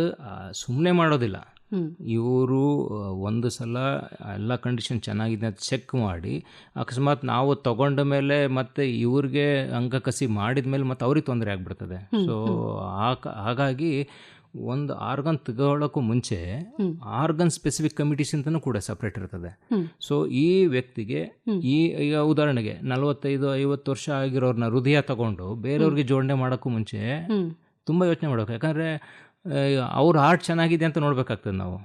C: ಸುಮ್ಮನೆ ಮಾಡೋದಿಲ್ಲ. ಇವರು ಒಂದು ಸಲ ಎಲ್ಲ ಕಂಡೀಷನ್ ಚೆನ್ನಾಗಿದೆ ಅಂತ ಚೆಕ್ ಮಾಡಿ ಅಕಸ್ಮಾತ್ ನಾವು ತಗೊಂಡ ಮೇಲೆ ಮತ್ತೆ ಇವ್ರಿಗೆ ಅಂಗ ಕಸಿ ಮಾಡಿದ ಮೇಲೆ ಮತ್ತೆ ಅವ್ರಿಗೆ ತೊಂದರೆ ಆಗ್ಬಿಡ್ತದೆ. ಸೊ ಹಾಗಾಗಿ ಒಂದು ಆರ್ಗನ್ ತಗೊಳ್ಳೋಕ್ಕೂ ಮುಂಚೆ ಆರ್ಗನ್ ಸ್ಪೆಸಿಫಿಕ್ ಕಮಿಟೀಸ್ ಅಂತಲೂ ಕೂಡ ಸಪ್ರೇಟ್ ಇರ್ತದೆ. ಸೊ ಈ ವ್ಯಕ್ತಿಗೆ ಈ ಈಗ ಉದಾಹರಣೆಗೆ ನಲವತ್ತೈದು ಐವತ್ತು ವರ್ಷ ಆಗಿರೋರ್ನ ಹೃದಯ ತಗೊಂಡು ಬೇರೆಯವ್ರಿಗೆ ಜೋಡಣೆ ಮಾಡೋಕ್ಕೂ ಮುಂಚೆ ತುಂಬ ಯೋಚನೆ ಮಾಡಬೇಕು. ಯಾಕಂದರೆ ಅವ್ರ ಹಾರ್ಟ್ ಚೆನ್ನಾಗಿದೆ ಅಂತ ನೋಡ್ಬೇಕಾಗ್ತದೆ ನಾವು.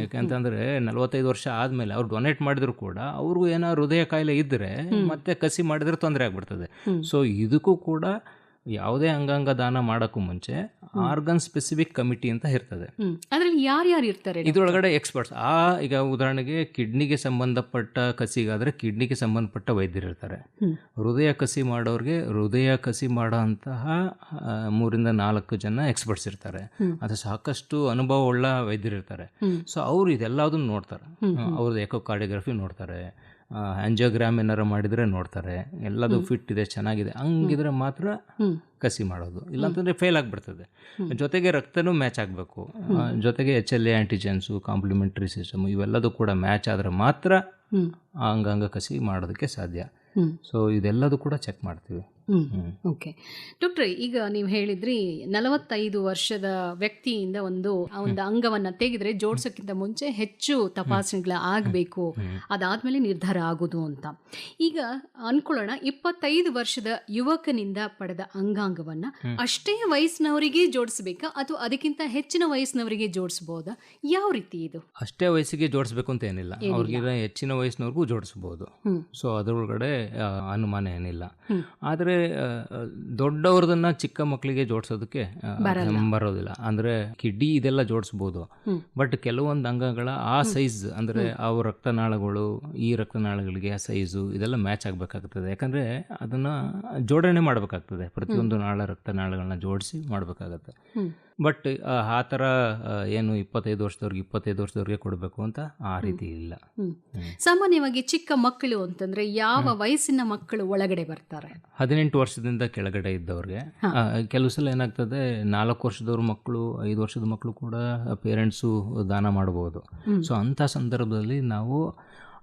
C: ಯಾಕಂತಂದ್ರೆ ನಲವತ್ತೈದು ವರ್ಷ ಆದಮೇಲೆ ಅವ್ರು ಡೊನೇಟ್ ಮಾಡಿದ್ರು ಕೂಡ ಅವ್ರಿಗೂ ಏನೋ ಹೃದಯ ಕಾಯಿಲೆ ಇದ್ದರೆ ಮತ್ತೆ ಕಸಿ ಮಾಡಿದ್ರೆ ತೊಂದರೆ ಆಗ್ಬಿಡ್ತದೆ. ಸೊ ಇದಕ್ಕೂ ಕೂಡ ಯಾವುದೇ ಅಂಗಾಂಗ ದಾನ ಮಾಡೋಕ್ಕೂ ಮುಂಚೆ ಆರ್ಗನ್ ಸ್ಪೆಸಿಫಿಕ್ ಕಮಿಟಿ ಅಂತ ಇರ್ತದೆ.
B: ಅದರಲ್ಲಿ ಯಾರ್ಯಾರು ಇರ್ತಾರೆ
C: ಇದರೊಳಗಡೆ ಎಕ್ಸ್ಪರ್ಟ್ಸ್ ಆ ಈಗ ಉದಾಹರಣೆಗೆ ಕಿಡ್ನಿಗೆ ಸಂಬಂಧಪಟ್ಟ ಕಸಿಗಾದರೆ ಕಿಡ್ನಿಗೆ ಸಂಬಂಧಪಟ್ಟ ವೈದ್ಯರು ಇರ್ತಾರೆ. ಹೃದಯ ಕಸಿ ಮಾಡೋರಿಗೆ ಹೃದಯ ಕಸಿ ಮಾಡೋ ಅಂತಹ ಮೂರಿಂದ ನಾಲ್ಕು ಜನ ಎಕ್ಸ್ಪರ್ಟ್ಸ್ ಇರ್ತಾರೆ. ಅದು ಸಾಕಷ್ಟು ಅನುಭವ ಉಳ್ಳ ವೈದ್ಯರು ಇರ್ತಾರೆ.
B: ಹ್ಮ್.
C: ಸೊ ಅವರು ಇದೆಲ್ಲದನ್ನು ನೋಡ್ತಾರೆ. ಅವ್ರದ್ದು ಎಕೋಕಾರ್ಡಿಯೋಗ್ರಫಿ ನೋಡ್ತಾರೆ. ಆಂಜಿಯೋಗ್ರಾಮ್ ಏನಾರು ಮಾಡಿದರೆ ನೋಡ್ತಾರೆ. ಎಲ್ಲದು ಫಿಟ್ ಇದೆ ಚೆನ್ನಾಗಿದೆ. ಹಂಗಿದ್ರೆ ಮಾತ್ರ ಕಸಿ ಮಾಡೋದು. ಇಲ್ಲಾಂತಂದರೆ ಫೇಲ್ ಆಗಿಬಿಡ್ತದೆ. ಜೊತೆಗೆ ರಕ್ತನೂ ಮ್ಯಾಚ್ ಆಗಬೇಕು. ಜೊತೆಗೆ H L A antigens complementary system ಇವೆಲ್ಲದೂ ಕೂಡ ಮ್ಯಾಚ್ ಆದರೆ ಮಾತ್ರ ಅಂಗಾಂಗ ಕಸಿ ಮಾಡೋದಕ್ಕೆ ಸಾಧ್ಯ. ಸೊ ಇದೆಲ್ಲದೂ ಕೂಡ ಚೆಕ್ ಮಾಡ್ತೀವಿ.
B: ಓಕೆ ಡಾಕ್ಟ್ರೆ ಈಗ ನೀವು ಹೇಳಿದ್ರಿ ನಲವತ್ತೈದು ವರ್ಷದ ವ್ಯಕ್ತಿಯಿಂದ ಒಂದು ಆ ಒಂದು ಅಂಗವನ್ನ ತೆಗೆದ್ರೆ ಜೋಡಿಸೋಕ್ಕಿಂತ ಮುಂಚೆ ಹೆಚ್ಚು ತಪಾಸಣೆಗಳ ಆಗಬೇಕು. ಅದಾದ್ಮೇಲೆ ನಿರ್ಧಾರ ಆಗೋದು ಅಂತ. ಈಗ ಅನ್ಕೊಳ್ಳೋಣ ಇಪ್ಪತ್ತೈದು ವರ್ಷದ ಯುವಕನಿಂದ ಪಡೆದ ಅಂಗಾಂಗವನ್ನ ಅಷ್ಟೇ ವಯಸ್ಸಿನವರಿಗೆ ಜೋಡಿಸ್ಬೇಕಾ? ಅಥವಾ ಅದಕ್ಕಿಂತ ಹೆಚ್ಚಿನ ವಯಸ್ಸಿನವರಿಗೆ ಜೋಡಿಸ್ಬೋದಾ? ಯಾವ ರೀತಿ ಇದು?
C: ಅಷ್ಟೇ ವಯಸ್ಸಿಗೆ ಜೋಡಿಸ್ಬೇಕು ಅಂತ ಏನಿಲ್ಲ. ಅವ್ರಿಗಿರೋ ಹೆಚ್ಚಿನ ವಯಸ್ಸಿನವ್ರಿಗೂ ಜೋಡಿಸ್ಬೋದು.
B: ಹ್ಮ್.
C: ಸೊ ಅದರೊಳಗಡೆ ಅನುಮಾನ ಏನಿಲ್ಲ. ಆದರೆ ದೊಡ್ಡವ್ರದನ್ನ ಚಿಕ್ಕ ಮಕ್ಕಳಿಗೆ ಜೋಡಿಸೋದಕ್ಕೆ ಬರೋದಿಲ್ಲ. ಅಂದ್ರೆ ಕಿಡ್ಡಿ ಇದೆಲ್ಲ ಜೋಡಿಸ್ಬೋದು. ಬಟ್ ಕೆಲವೊಂದು ಅಂಗಗಳ ಆ ಸೈಜ್ ಅಂದ್ರೆ ಅವು ರಕ್ತನಾಳಗಳು ಈ ರಕ್ತನಾಳಗಳಿಗೆ ಆ ಸೈಜು ಇದೆಲ್ಲ ಮ್ಯಾಚ್ ಆಗಬೇಕಾಗ್ತದೆ. ಯಾಕಂದ್ರೆ ಅದನ್ನ ಜೋಡಣೆ ಮಾಡಬೇಕಾಗ್ತದೆ. ಪ್ರತಿಯೊಂದು ನಾಳ ರಕ್ತನಾಳಗಳನ್ನ ಜೋಡಿಸಿ ಮಾಡಬೇಕಾಗತ್ತೆ. ಬಟ್ ಆ ಥರ ಏನು ಇಪ್ಪತ್ತೈದು ವರ್ಷದವ್ರಿಗೆ ಇಪ್ಪತ್ತೈದು ವರ್ಷದವ್ರಿಗೆ ಕೊಡಬೇಕು ಅಂತ ಆ ರೀತಿ ಇಲ್ಲ.
B: ಸಾಮಾನ್ಯವಾಗಿ ಚಿಕ್ಕ ಮಕ್ಕಳು ಅಂತಂದ್ರೆ ಯಾವ ವಯಸ್ಸಿನ ಮಕ್ಕಳು ಒಳಗಡೆ ಬರ್ತಾರೆ?
C: ಹದಿನೆಂಟು ವರ್ಷದಿಂದ ಕೆಳಗಡೆ ಇದ್ದವ್ರಿಗೆ. ಕೆಲವು ಸಲ ಏನಾಗ್ತದೆ ನಾಲ್ಕು ವರ್ಷದವ್ರ ಮಕ್ಕಳು ಐದು ವರ್ಷದ ಮಕ್ಕಳು ಕೂಡ ಪೇರೆಂಟ್ಸು ದಾನ ಮಾಡ್ಬೋದು ಸೊ ಅಂಥ ಸಂದರ್ಭದಲ್ಲಿ ನಾವು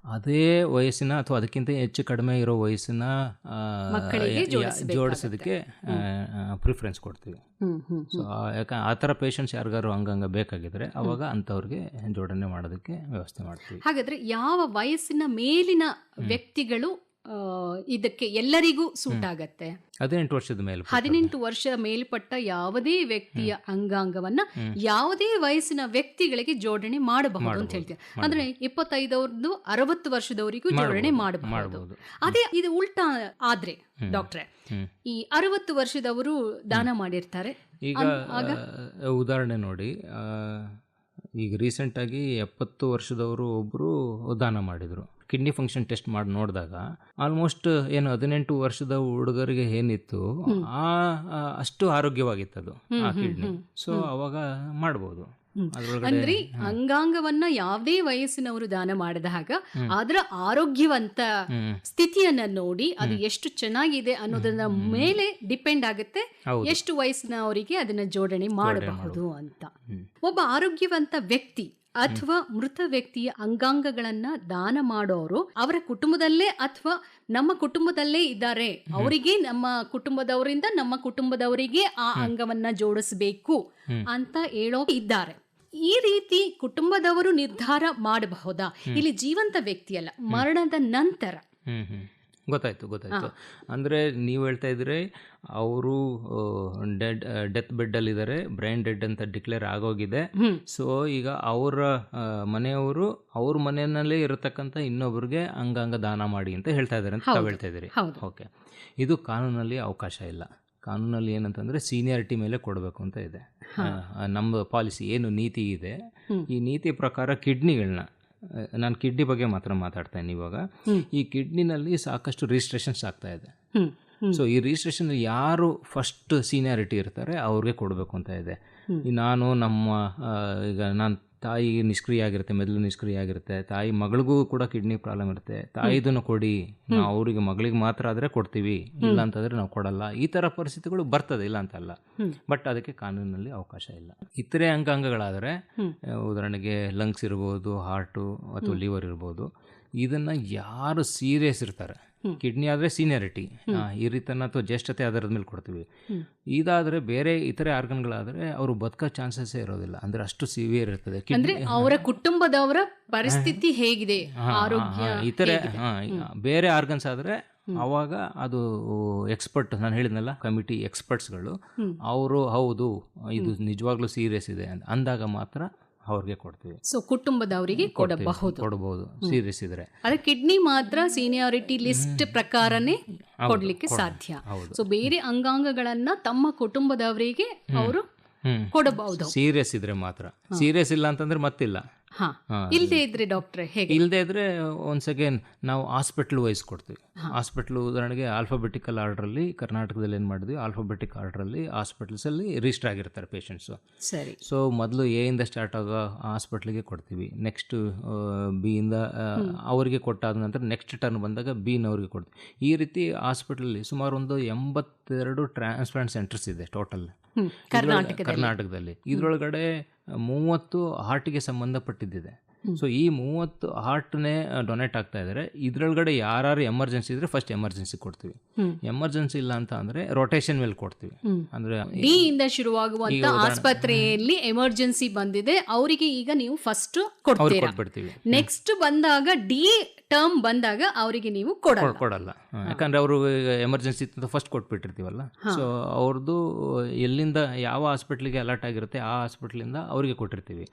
C: ಅದೇ ವಯಸ್ಸಿನ ಅಥವಾ ಅದಕ್ಕಿಂತ ಹೆಚ್ಚು ಕಡಿಮೆ ಇರೋ ವಯಸ್ಸಿನ ಜೋಡಿಸೋದಕ್ಕೆ ಪ್ರಿಫರೆನ್ಸ್ ಕೊಡ್ತೀವಿ. ಸೊ ಯಾಕೆ ಆ ಥರ ಪೇಷಂಟ್ಸ್ ಯಾರಿಗಾರು ಹಂಗಂಗ ಬೇಕಾಗಿದ್ರೆ ಅವಾಗ ಅಂಥವ್ರಿಗೆ ಜೋಡಣೆ ಮಾಡೋದಕ್ಕೆ ವ್ಯವಸ್ಥೆ ಮಾಡ್ತೀವಿ.
B: ಹಾಗಾದ್ರೆ ಯಾವ ವಯಸ್ಸಿನ ಮೇಲಿನ ವ್ಯಕ್ತಿಗಳು ಇದಕ್ಕೆ ಎಲ್ಲರಿಗೂ ಸೂಟ್ ಆಗತ್ತೆ
C: ಹದಿನೆಂಟು ವರ್ಷದ ಮೇಲೆ
B: ಹದಿನೆಂಟು ವರ್ಷ ಮೇಲ್ಪಟ್ಟ ಯಾವುದೇ ವ್ಯಕ್ತಿಯ ಅಂಗಾಂಗವನ್ನ ಯಾವುದೇ ವಯಸ್ಸಿನ ವ್ಯಕ್ತಿಗಳಿಗೆ ಜೋಡಣೆ ಮಾಡಬಹುದು ಅಂತ ಹೇಳ್ತೀವಿ ಅಂದ್ರೆ ಇಪ್ಪತ್ತೈದವ್ರದ್ದು ಅರವತ್ತು ವರ್ಷದವರಿಗೂ ಜೋಡಣೆ ಮಾಡಬಹುದು. ಅದೇ ಇದು ಉಲ್ಟಾ ಆದ್ರೆ ಡಾಕ್ಟ್ರೆ ಈ ಅರವತ್ತು ವರ್ಷದವರು ದಾನ ಮಾಡಿರ್ತಾರೆ.
C: ಈಗ ಉದಾಹರಣೆ ನೋಡಿ ಈಗ ಈಗ ರೀಸೆಂಟಾಗಿ ಎಪ್ಪತ್ತು ವರ್ಷದವರು ಒಬ್ಬರು ದಾನ ಮಾಡಿದರು. ಕಿಡ್ನಿ ಫಂಕ್ಷನ್ ಟೆಸ್ಟ್ ಮಾಡಿ ನೋಡಿದಾಗ ಆಲ್ಮೋಸ್ಟ್ ಏನು ಹದಿನೆಂಟು ವರ್ಷದ ಹುಡುಗರಿಗೆ ಏನಿತ್ತು ಆ ಅಷ್ಟು ಆರೋಗ್ಯವಾಗಿತ್ತು ಅದು ಆ ಕಿಡ್ನಿ. ಸೊ ಅವಾಗ ಮಾಡ್ಬೋದು. ಅದ್ರೊಳಗಡೆ
B: ಅಂದ್ರೆ ಅಂಗಾಂಗವನ್ನ ಯಾವುದೇ ವಯಸ್ಸಿನವರು ದಾನ ಮಾಡಿದ ಹಾಗ ಅದರ ಆರೋಗ್ಯವಂತ. ಸ್ಥಿತಿಯನ್ನ ನೋಡಿ ಅದು ಎಷ್ಟು ಚೆನ್ನಾಗಿದೆ ಅನ್ನೋದನ್ನ ಮೇಲೆ ಡಿಪೆಂಡ್ ಆಗುತ್ತೆ. ಎಷ್ಟು ವಯಸ್ಸಿನವರಿಗೆ ಅದನ್ನ ಜೋಡಣೆ ಮಾಡಬಹುದು ಅಂತ. ಒಬ್ಬ ಆರೋಗ್ಯವಂತ ವ್ಯಕ್ತಿ ಅಥವಾ ಮೃತ ವ್ಯಕ್ತಿಯ ಅಂಗಾಂಗಗಳನ್ನ ದಾನ ಮಾಡೋರು ಅವರ ಕುಟುಂಬದಲ್ಲೇ ಅಥವಾ ನಮ್ಮ ಕುಟುಂಬದಲ್ಲೇ ಇದ್ದಾರೆ. ಅವರಿಗೆ ನಮ್ಮ ಕುಟುಂಬದವರಿಂದ ನಮ್ಮ ಕುಟುಂಬದವರಿಗೆ ಆ ಅಂಗವನ್ನ ಜೋಡಿಸಬೇಕು ಅಂತ ಹೇಳೋ ಇದ್ದಾರೆ. ಈ ರೀತಿ ಕುಟುಂಬದವರು ನಿರ್ಧಾರ ಮಾಡಬಹುದಾ? ಇಲ್ಲಿ ಜೀವಂತ ವ್ಯಕ್ತಿಯಲ್ಲ ಮರಣದ ನಂತರ.
C: ಗೊತ್ತಾಯ್ತು ಗೊತ್ತಾಯ್ತು. ಅಂದರೆ ನೀವು ಹೇಳ್ತಾ ಇದ್ರೆ ಅವರು ಡೆಡ್ ಡೆತ್ ಬೆಡ್ಡಲ್ಲಿದ್ದಾರೆ ಬ್ರೈನ್ ಡೆಡ್ ಅಂತ ಡಿಕ್ಲೇರ್ ಆಗೋಗಿದೆ. ಸೊ ಈಗ ಅವರ ಮನೆಯವರು ಅವ್ರ ಮನೆಯಲ್ಲೇ ಇರತಕ್ಕಂಥ ಇನ್ನೊಬ್ರಿಗೆ ಅಂಗಾಂಗ ದಾನ ಮಾಡಿ ಅಂತ ಹೇಳ್ತಾ ಇದ್ದಾರೆ ಅಂತ ತಾವು ಹೇಳ್ತಾ ಇದ್ದೀರಿ. ಓಕೆ. ಇದು ಕಾನೂನಲ್ಲಿ ಅವಕಾಶ ಇಲ್ಲ. ಕಾನೂನಲ್ಲಿ ಏನಂತಂದ್ರೆ ಸೀನಿಯಾರಿಟಿ ಮೇಲೆ ಕೊಡಬೇಕು ಅಂತ ಇದೆ. ನಮ್ಮ ಪಾಲಿಸಿ ಏನು ನೀತಿ ಇದೆ ಈ ನೀತಿ ಪ್ರಕಾರ ಕಿಡ್ನಿಗಳನ್ನ ನಾನು ಕಿಡ್ನಿ ಬಗ್ಗೆ ಮಾತ್ರ ಮಾತಾಡ್ತಾ ಇದ್ದೀನಿ ಇವಾಗ. ಈ ಕಿಡ್ನಿನಲ್ಲಿ ಸಾಕಷ್ಟು ರಿಜಿಸ್ಟ್ರೇಷನ್ಸ್ ಆಗ್ತಾ ಇದೆ. ಸೊ ಈ ರಿಜಿಸ್ಟ್ರೇಷನ್ ಯಾರು ಫಸ್ಟ್ ಸೀನಿಯಾರಿಟಿ ಇರ್ತಾರೆ ಅವ್ರಿಗೆ ಕೊಡಬೇಕು ಅಂತ ಇದೆ. ಈ ನಾನು ನಮ್ಮ ಈಗ ನಾನು ತಾಯಿ ನಿಷ್ಕ್ರಿಯ ಆಗಿರುತ್ತೆ ಮೆದುಳು ನಿಷ್ಕ್ರಿಯ ಆಗಿರುತ್ತೆ ತಾಯಿ ಮಗಳಿಗೂ ಕೂಡ ಕಿಡ್ನಿ ಪ್ರಾಬ್ಲಮ್ ಇರುತ್ತೆ ತಾಯಿದನ್ನು ಕೊಡಿ ನಾವು ಅವರಿಗೆ ಮಗಳಿಗೆ ಮಾತ್ರ ಆದರೆ ಕೊಡ್ತೀವಿ ಇಲ್ಲ ಅಂತಂದರೆ ನಾವು ಕೊಡಲ್ಲ. ಈ ಥರ ಪರಿಸ್ಥಿತಿಗಳು ಬರ್ತದೆ ಇಲ್ಲ ಅಂತಲ್ಲ ಬಟ್ ಅದಕ್ಕೆ ಕಾನೂನಿನಲ್ಲಿ ಅವಕಾಶ ಇಲ್ಲ. ಇತರೆ ಅಂಗಾಂಗಗಳಾದರೆ ಉದಾಹರಣೆಗೆ ಲಂಗ್ಸ್ ಇರ್ಬೋದು ಹಾರ್ಟು ಅಥವಾ ಲಿವರ್ ಇರ್ಬೋದು. ಇದನ್ನು ಯಾರು ಸೀರಿಯಸ್ ಇರ್ತಾರೆ? ಕಿಡ್ನಿ ಆದರೆ ಸೀನಿಯಾರಿಟಿ ರೀತಿಯನ್ನ ಅಥವಾ ಜ್ಯೇಷ್ಠತೆ ಆಧಾರದ ಮೇಲೆ ಕೊಡ್ತೀವಿ. ಇದಾದರೆ ಬೇರೆ ಇತರೆ ಆರ್ಗನ್ಗಳಾದರೆ ಅವರು ಬದುಕೋ ಚಾನ್ಸಸ್ಸೇ ಇರೋದಿಲ್ಲ. ಅಂದರೆ ಅಷ್ಟು ಸಿವಿಯರ್ ಇರ್ತದೆ. ಕಿಡ್ನಿ
B: ಅವರ ಕುಟುಂಬದವರ ಪರಿಸ್ಥಿತಿ ಹೇಗಿದೆ?
C: ಇತರೆ ಹಾ, ಬೇರೆ ಆರ್ಗನ್ಸ್ ಆದರೆ ಅವಾಗ ಅದು ಎಕ್ಸ್ಪರ್ಟ್ ನಾನು ಹೇಳಿದ್ನಲ್ಲ ಕಮಿಟಿ ಎಕ್ಸ್ಪರ್ಟ್ಸ್ಗಳು ಅವರು ಹೌದು ಇದು ನಿಜವಾಗ್ಲೂ ಸೀರಿಯಸ್ ಇದೆ ಅಂದಾಗ ಮಾತ್ರ ಅವ್ರಿಗೆ ಕೊಡ್ತೀವಿ.
B: ಸೊ ಕುಟುಂಬದವರಿಗೆ ಕೊಡಬಹುದು.
C: ಕೊಡಬಹುದು ಸೀರಿಯಸ್ ಇದ್ರೆ
B: ಆದ್ರೆ ಕಿಡ್ನಿ ಮಾತ್ರ ಸೀನಿಯಾರಿಟಿ ಲಿಸ್ಟ್ ಪ್ರಕಾರನೇ ಕೊಡ್ಲಿಕ್ಕೆ ಸಾಧ್ಯ. ಸೊ ಬೇರೆ ಅಂಗಾಂಗಗಳನ್ನ ತಮ್ಮ ಕುಟುಂಬದವರಿಗೆ ಅವರು ಕೊಡಬಹುದು.
C: ಸೀರಿಯಸ್ ಇದ್ರೆ ಮಾತ್ರ. ಸೀರಿಯಸ್ ಇಲ್ಲ ಅಂತಂದ್ರೆ ಮತ್ತಿಲ್ಲ.
B: ಹಾ. ಇದ್ರೆ ಡಾಕ್ಟ್ರೆ ಹೇಗೆ?
C: ಇಲ್ಲದೆ ಇದ್ರೆ ಒನ್ಸ್ ಅಗೇನ್ ನಾವು ಹಾಸ್ಪಿಟ್ಲ್ ವೈಸ್ ಕೊಡ್ತೀವಿ. ಹಾಸ್ಪಿಟ್ಲ್ ಉದಾಹರಣೆಗೆ ಆಲ್ಫಾಬೆಟಿಕಲ್ ಆರ್ಡ್ರಲ್ಲಿ ಕರ್ನಾಟಕದಲ್ಲಿ ಏನು ಮಾಡಿದ್ವಿ? ಆಲ್ಫಾಬೆಟಿಕ್ ಆರ್ಡ್ರಲ್ಲಿ ಹಾಸ್ಪಿಟಲ್ಸಲ್ಲಿ ರಿಜಿಸ್ಟರ್ ಆಗಿರ್ತಾರೆ ಪೇಷಂಟ್ಸು
B: ಸರಿ.
C: ಸೊ ಮೊದಲು ಎ ಇಂದ ಸ್ಟಾರ್ಟ್ ಆಗೋ ಹಾಸ್ಪಿಟ್ಲಿಗೆ ಕೊಡ್ತೀವಿ. ನೆಕ್ಸ್ಟ್ ಬಿ ಇಂದ ಅವರಿಗೆ ಕೊಟ್ಟಾದ ನಂತರ ನೆಕ್ಸ್ಟ್ ಟರ್ನ್ ಬಂದಾಗ ಬಿನವ್ರಿಗೆ ಕೊಡ್ತೀವಿ. ಈ ರೀತಿ ಹಾಸ್ಪಿಟಲಲ್ಲಿ ಸುಮಾರು ಒಂದು ಎಂಬತ್ತೆರಡು ಟ್ರಾನ್ಸ್ಪ್ಲಾಂಟ್ ಸೆಂಟರ್ಸ್ ಇದೆ ಟೋಟಲ್
B: ಕರ್ನಾಟಕದಲ್ಲಿ.
C: ಇದರೊಳಗಡೆ ಮೂವತ್ತು ಹಾರ್ಟ್ಗೆ ಸಂಬಂಧಪಟ್ಟಿದ್ದಿದೆ. ಸೊ ಈ ಮೂವತ್ತು ಹಾರ್ಟ್ನೇ ಡೊನೇಟ್ ಆಗ್ತಾ ಇದ್ದಾರೆ ಇದರೊಳಗಡೆ ಯಾರು ಎಮರ್ಜೆನ್ಸಿ ಇದ್ರೆ ಫಸ್ಟ್ ಎಮರ್ಜೆನ್ಸಿ ಕೊಡ್ತೀವಿ. ಎಮರ್ಜೆನ್ಸಿ ಇಲ್ಲ ಅಂತ ಅಂದ್ರೆ ರೊಟೇಷನ್ ಮೇಲೆ ಕೊಡ್ತೀವಿ. ಅಂದ್ರೆ
B: ಡಿ ಇಂದ ಶುರುವಾಗುವಂತ ಆಸ್ಪತ್ರೆಯಲ್ಲಿ ಎಮರ್ಜೆನ್ಸಿ ಬಂದಿದೆ. ಅವರಿಗೆ ಈಗ ನೀವು ಫಸ್ಟ್
C: ಕೊಡ್ತೀವಿ
B: ನೆಕ್ಸ್ಟ್ ಬಂದಾಗ ಡಿ ಟರ್ಮ್ ಬಂದಾಗ ಅವರಿಗೆ ನೀವು ಕೊಡಲ್ಲ.
C: ಕೊಡ್- ಕೊಡಲ್ಲ ಯಾಕಂದ್ರೆ ಅವರು ಎಮರ್ಜೆನ್ಸಿ ಅಂತ ಫಸ್ಟ್ ಕೊಟ್ಬಿಟ್ಟಿರ್ತೀವಲ್ಲ? ಸೊ ಅವ್ರದ್ದು ಎಲ್ಲಿಂದ ಯಾವ ಹಾಸ್ಪಿಟ್ಲಿಗೆ ಅಲರ್ಟ್ ಆಗಿರುತ್ತೆ ಆ ಹಾಸ್ಪಿಟ್ಲಿಂದ ಅವರಿಗೆ ಕೊಟ್ಟಿರ್ತೀವಿ.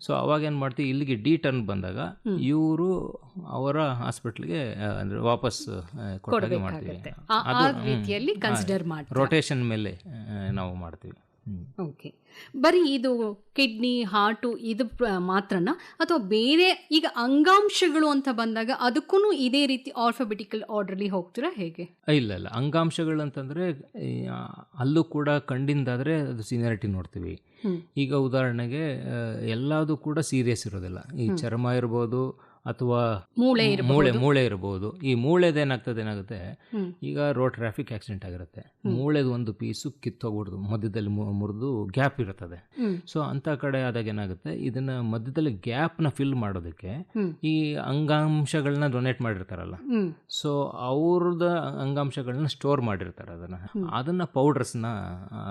C: ಸೊ ಅವಾಗ ಏನು ಮಾಡ್ತೀವಿ? ಇಲ್ಲಿಗೆ ಡಿ ಟರ್ನ್ ಬಂದಾಗ ಇವರು ಅವರ ಹಾಸ್ಪಿಟ್ಲಿಗೆ ಅಂದರೆ ವಾಪಸ್ ಕೊಟ್ಟಾಗೆ ಮಾಡ್ತೀವಿ.
B: ರೀತಿಯಲ್ಲಿ ಕನ್ಸಿಡರ್ ಮಾಡಿ
C: ರೊಟೇಷನ್ ಮೇಲೆ ನಾವು ಮಾಡ್ತೀವಿ.
B: ಓಕೆ ಬರೀ ಇದು ಕಿಡ್ನಿ ಹಾರ್ಟು ಇದು ಮಾತ್ರನಾ? ಅಥವಾ ಬೇರೆ ಈಗ ಅಂಗಾಂಶಗಳು ಅಂತ ಬಂದಾಗ ಅದಕ್ಕೂ ಇದೇ ರೀತಿ ಆಲ್ಫಾಬೆಟಿಕಲ್ ಆರ್ಡ್ರಲ್ಲಿ ಹೋಗ್ತೀರಾ ಹೇಗೆ?
C: ಇಲ್ಲ ಇಲ್ಲ. ಅಂಗಾಂಶಗಳು ಅಂತಂದರೆ ಅಲ್ಲೂ ಕೂಡ ಕಂಡಿಂದಾದರೆ ಅದು ಸೀನಿಯಾರಿಟಿ ನೋಡ್ತೀವಿ. ಈಗ ಉದಾಹರಣೆಗೆ ಎಲ್ಲದೂ ಕೂಡ ಸೀರಿಯಸ್ ಇರೋದಿಲ್ಲ. ಈ ಚರ್ಮ ಇರ್ಬೋದು ಅಥವಾ
B: ಮೂಳೆ
C: ಮೂಳೆ ಮೂಳೆ ಇರಬಹುದು ಈ ಮೂಳೆದು ಏನಾಗ್ತದೆ ಏನಾಗುತ್ತೆ? ಈಗ ರೋಡ್ ಟ್ರಾಫಿಕ್ ಆಕ್ಸಿಡೆಂಟ್ ಆಗಿರುತ್ತೆ ಮೂಳೆದು ಒಂದು ಪೀಸು ಕಿತ್ತೋಗ್ಬಿಡ್ದು ಮಧ್ಯದಲ್ಲಿ ಮುರಿದು ಗ್ಯಾಪ್ ಇರುತ್ತದೆ. ಸೊ ಅಂತ ಕಡೆ ಆದಾಗ ಏನಾಗುತ್ತೆ? ಇದನ್ನ ಮಧ್ಯದಲ್ಲಿ ಗ್ಯಾಪ್ನ ಫಿಲ್ ಮಾಡೋದಕ್ಕೆ ಈ ಅಂಗಾಂಶಗಳನ್ನ ಡೊನೇಟ್ ಮಾಡಿರ್ತಾರಲ್ಲ. ಸೊ ಅವ್ರದ ಅಂಗಾಂಶಗಳನ್ನ ಸ್ಟೋರ್ ಮಾಡಿರ್ತಾರೆ ಅದನ್ನ. ಅದನ್ನ ಪೌಡರ್ಸ್ನ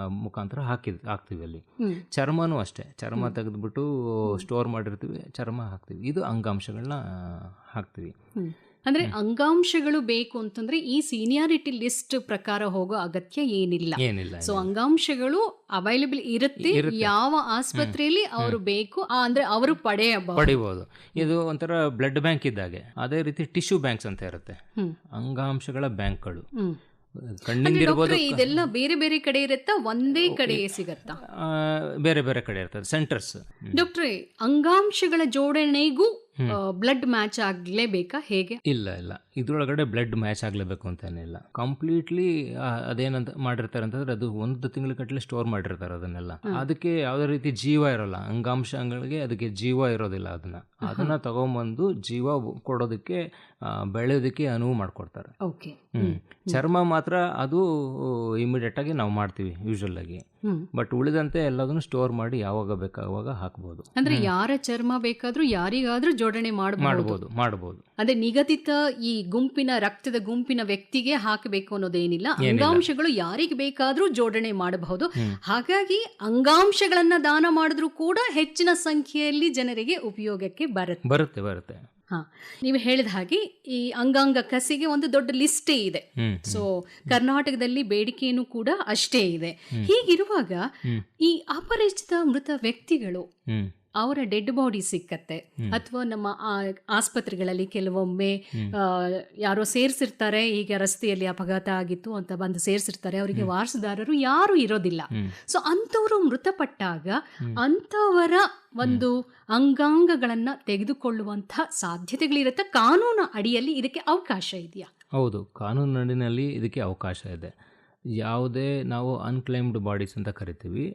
C: ಮುಖಾಂತರ ಹಾಕಿ ಹಾಕ್ತೀವಿ ಅಲ್ಲಿ. ಚರ್ಮನೂ ಅಷ್ಟೇ. ಚರ್ಮ ತೆಗೆದ್ಬಿಟ್ಟು ಸ್ಟೋರ್ ಮಾಡಿರ್ತೀವಿ ಚರ್ಮ ಹಾಕ್ತೀವಿ. ಇದು ಅಂಗಾಂಶಗಳನ್ನ ಹಾಕ್ತೀವಿ.
B: ಅಂದ್ರೆ ಅಂಗಾಂಶಗಳು ಬೇಕು ಅಂತಂದ್ರೆ ಈ ಸೀನಿಯಾರಿಟಿ ಲಿಸ್ಟ್ ಪ್ರಕಾರ ಹೋಗೋ ಅಗತ್ಯ ಏನಿಲ್ಲ.
C: ಏನಿಲ್ಲ
B: ಸೊ ಅಂಗಾಂಶಗಳು ಅವೈಲೇಬಲ್ ಇರುತ್ತೆ ಯಾವ ಆಸ್ಪತ್ರೆಯಲ್ಲಿ ಅವರು ಬೇಕು ಅಂದ್ರೆ ಅವರು ಪಡೆಯಬಹುದು.
C: ಇದು ಒಂಥರ ಬ್ಲಡ್ ಬ್ಯಾಂಕ್ ಇದ್ದಾಗೆ. ಅದೇ ರೀತಿ ಟಿಶ್ಯೂ ಬ್ಯಾಂಕ್ಸ್ ಅಂತ ಇರುತ್ತೆ. ಅಂಗಾಂಶಗಳ ಬ್ಯಾಂಕ್ಗಳು.
B: ಇದೆಲ್ಲ ಬೇರೆ ಬೇರೆ ಕಡೆ ಇರುತ್ತಾ? ಒಂದೇ ಕಡೆ ಸಿಗತ್ತಾ?
C: ಬೇರೆ ಬೇರೆ ಕಡೆ ಇರ್ತದೆ. ಸೆಂಟರ್ಸ್
B: ಡಾಕ್ಟ್ರೆ ಅಂಗಾಂಶಗಳ ಜೋಡಣೆಗೂ. Blood match ಆಗ್ಲೇಬೇಕಾ? ಹೇಗೆ?
C: ಇಲ್ಲ ಇಲ್ಲ. ಇದ್ರೊಳಗಡೆ ಬ್ಲಡ್ ಮ್ಯಾಚ್ ಆಗಲೇಬೇಕು ಅಂತೇನಿಲ್ಲ ಕಂಪ್ಲೀಟ್ಲಿ ಅದೇನಂತ ಮಾಡಿರ್ತಾರೆ ಅಂತಂದ್ರೆ ಅದು ಒಂದು ತಿಂಗಳ ಕಟ್ಟಲೆ ಸ್ಟೋರ್ ಮಾಡಿರ್ತಾರೆ ಅದನ್ನೆಲ್ಲ. ಅದಕ್ಕೆ ಯಾವುದೇ ರೀತಿ ಜೀವ ಇರೋಲ್ಲ. ಅಂಗಾಂಶಗಳಿಗೆ ಅದಕ್ಕೆ ಜೀವ ಇರೋದಿಲ್ಲ ಅದನ್ನ. ಅದನ್ನ ತಗೊಂಬಂದು ಜೀವ ಕೊಡೋದಕ್ಕೆ ಬೆಳೆಯೋದಕ್ಕೆ ಅನುವು ಮಾಡಿಕೊಡ್ತಾರೆ. ಚರ್ಮ ಮಾತ್ರ ಅದು ಇಮಿಡಿಯೇಟ್ ಆಗಿ ನಾವು ಮಾಡ್ತೀವಿ ಯೂಶಲ್ ಆಗಿ. ಬಟ್ ಉಳಿದಂತೆ ಎಲ್ಲದನ್ನು ಸ್ಟೋರ್ ಮಾಡಿ ಯಾವಾಗ ಬೇಕಾಗುವಾಗ ಹಾಕಬಹುದು
B: ಅಂದ್ರೆ. ಯಾರ ಚರ್ಮ ಬೇಕಾದ್ರೂ ಯಾರಿಗಾದ್ರೂ ಜೋಡಣೆ ಮಾಡಬಹುದು
C: ಮಾಡಬಹುದು ಅಂದ್ರೆ
B: ಅದೇ ನಿಗದಿತ ಈ ಗುಂಪಿನ ರಕ್ತದ ಗುಂಪಿನ ವ್ಯಕ್ತಿಗೆ ಹಾಕಬೇಕು ಅನ್ನೋದೇನಿಲ್ಲ. ಅಂಗಾಂಶಗಳು ಯಾರಿಗೆ ಬೇಕಾದ್ರೂ ಜೋಡಣೆ ಮಾಡಬಹುದು. ಹಾಗಾಗಿ ಅಂಗಾಂಶಗಳನ್ನ ದಾನ ಮಾಡಿದ್ರು ಕೂಡ ಹೆಚ್ಚಿನ ಸಂಖ್ಯೆಯಲ್ಲಿ ಜನರಿಗೆ ಉಪಯೋಗಕ್ಕೆ ಬರುತ್ತೆ.
C: ಬರುತ್ತೆ ಬರುತ್ತೆ.
B: ನೀವು ಹೇಳಿದ ಹಾಗೆ ಈ ಅಂಗಾಂಗ ಕಸಿಗೆ ಒಂದು ದೊಡ್ಡ ಲಿಸ್ಟೇ ಇದೆ. ಸೊ ಕರ್ನಾಟಕದಲ್ಲಿ ಬೇಡಿಕೆಯನ್ನು ಕೂಡ ಅಷ್ಟೇ ಇದೆ. ಹೀಗಿರುವಾಗ ಈ ಅಪರಿಚಿತ ಮೃತ ವ್ಯಕ್ತಿಗಳು ಅವರ ಡೆಡ್ ಬಾಡಿ ಸಿಕ್ಕತ್ತೆ. ಅಥವಾ ನಮ್ಮ ಆ- ಆಸ್ಪತ್ರೆಗಳಲ್ಲಿ ಕೆಲವೊಮ್ಮೆ ಯಾರೋ ಸೇರಿಸಿರ್ತಾರೆ ಈಗ ರಸ್ತೆಯಲ್ಲಿ ಅಪಘಾತ ಆಗಿತ್ತು ಅಂತ ಬಂದು ಸೇರಿಸಿರ್ತಾರೆ ಅವರಿಗೆ ವಾರಸುದಾರರು ಯಾರು ಇರೋದಿಲ್ಲ. ಸೊ ಅಂಥವರು ಮೃತಪಟ್ಟಾಗ. ಅಂಥವರ ಒಂದು ಅಂಗಾಂಗಗಳನ್ನ ತೆಗೆದುಕೊಳ್ಳುವಂತಹ ಸಾಧ್ಯತೆಗಳಿರುತ್ತೆ. ಕಾನೂನು ಅಡಿಯಲ್ಲಿ ಇದಕ್ಕೆ ಅವಕಾಶ ಇದೆಯಾ?
C: ಹೌದು ಕಾನೂನಿನಲ್ಲಿ ಇದಕ್ಕೆ ಅವಕಾಶ ಇದೆ. ಯಾವುದೇ ನಾವು ಅನ್ಕ್ಲೈಮ್ಡ್ ಬಾಡೀಸ್ ಅಂತ ಕರಿತೀವಿ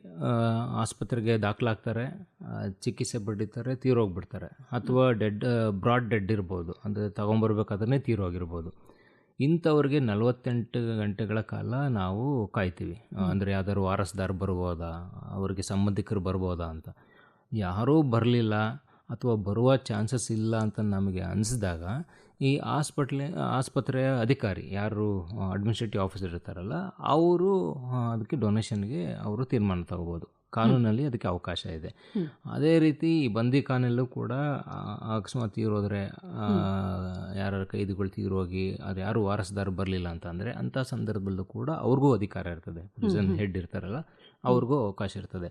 C: ಆಸ್ಪತ್ರೆಗೆ ದಾಖಲಾಗ್ತಾರೆ ಚಿಕಿತ್ಸೆ ಪಡಿತಾರೆ ತೀರೋಗ್ಬಿಡ್ತಾರೆ. ಅಥವಾ ಡೆಡ್ ಬ್ರಾಡ್ ಡೆಡ್ ಇರ್ಬೋದು. ಅಂದರೆ ತಗೊಂಬರ್ಬೇಕಾದ್ರೆ ತೀರೋಗಿರ್ಬೋದು. ಇಂಥವ್ರಿಗೆ ನಲವತ್ತೆಂಟು ಗಂಟೆಗಳ ಕಾಲ ನಾವು ಕಾಯ್ತೀವಿ. ಅಂದರೆ ಯಾವ್ದಾದ್ರು ವಾರಸ್ದಾರ ಬರ್ಬೋದಾ ಅವರಿಗೆ ಸಂಬಂಧಿಕರು ಬರ್ಬೋದಾ ಅಂತ. ಯಾರೂ ಬರಲಿಲ್ಲ ಅಥವಾ ಬರುವ ಚಾನ್ಸಸ್ ಇಲ್ಲ ಅಂತ ನಮಗೆ ಅನಿಸಿದಾಗ ಈ ಹಾಸ್ಪಿಟ್ಲೆ ಆಸ್ಪತ್ರೆಯ ಅಧಿಕಾರಿ ಯಾರು ಅಡ್ಮಿನಿಸ್ಟ್ರೇಟಿವ್ ಆಫೀಸರ್ ಇರ್ತಾರಲ್ಲ ಅವರು ಅದಕ್ಕೆ ಡೊನೇಷನ್ಗೆ ಅವರು ತೀರ್ಮಾನ ತಗೋಬೋದು. ಕಾನೂನಲ್ಲಿ ಅದಕ್ಕೆ ಅವಕಾಶ ಇದೆ. ಅದೇ ರೀತಿ ಈ ಬಂದಿಖಾನೆಯಲ್ಲೂ ಕೂಡ ಆ, ಅಕಸ್ಮಾತ್ ತೀರೋದ್ರೆ ಯಾರ ಕೈದಿಗಳು ತೀರೋಗಿ ಅದು ಯಾರು ವಾರಸ್ದಾರ ಬರಲಿಲ್ಲ ಅಂತ ಅಂದರೆ ಅಂಥ ಸಂದರ್ಭದಲ್ಲೂ ಕೂಡ ಅವ್ರಿಗೂ ಅಧಿಕಾರ ಇರ್ತದೆ. ಪ್ರಿಸನ್ ಹೆಡ್ ಇರ್ತಾರಲ್ಲ ಅವ್ರಿಗೂ ಅವಕಾಶ ಇರ್ತದೆ.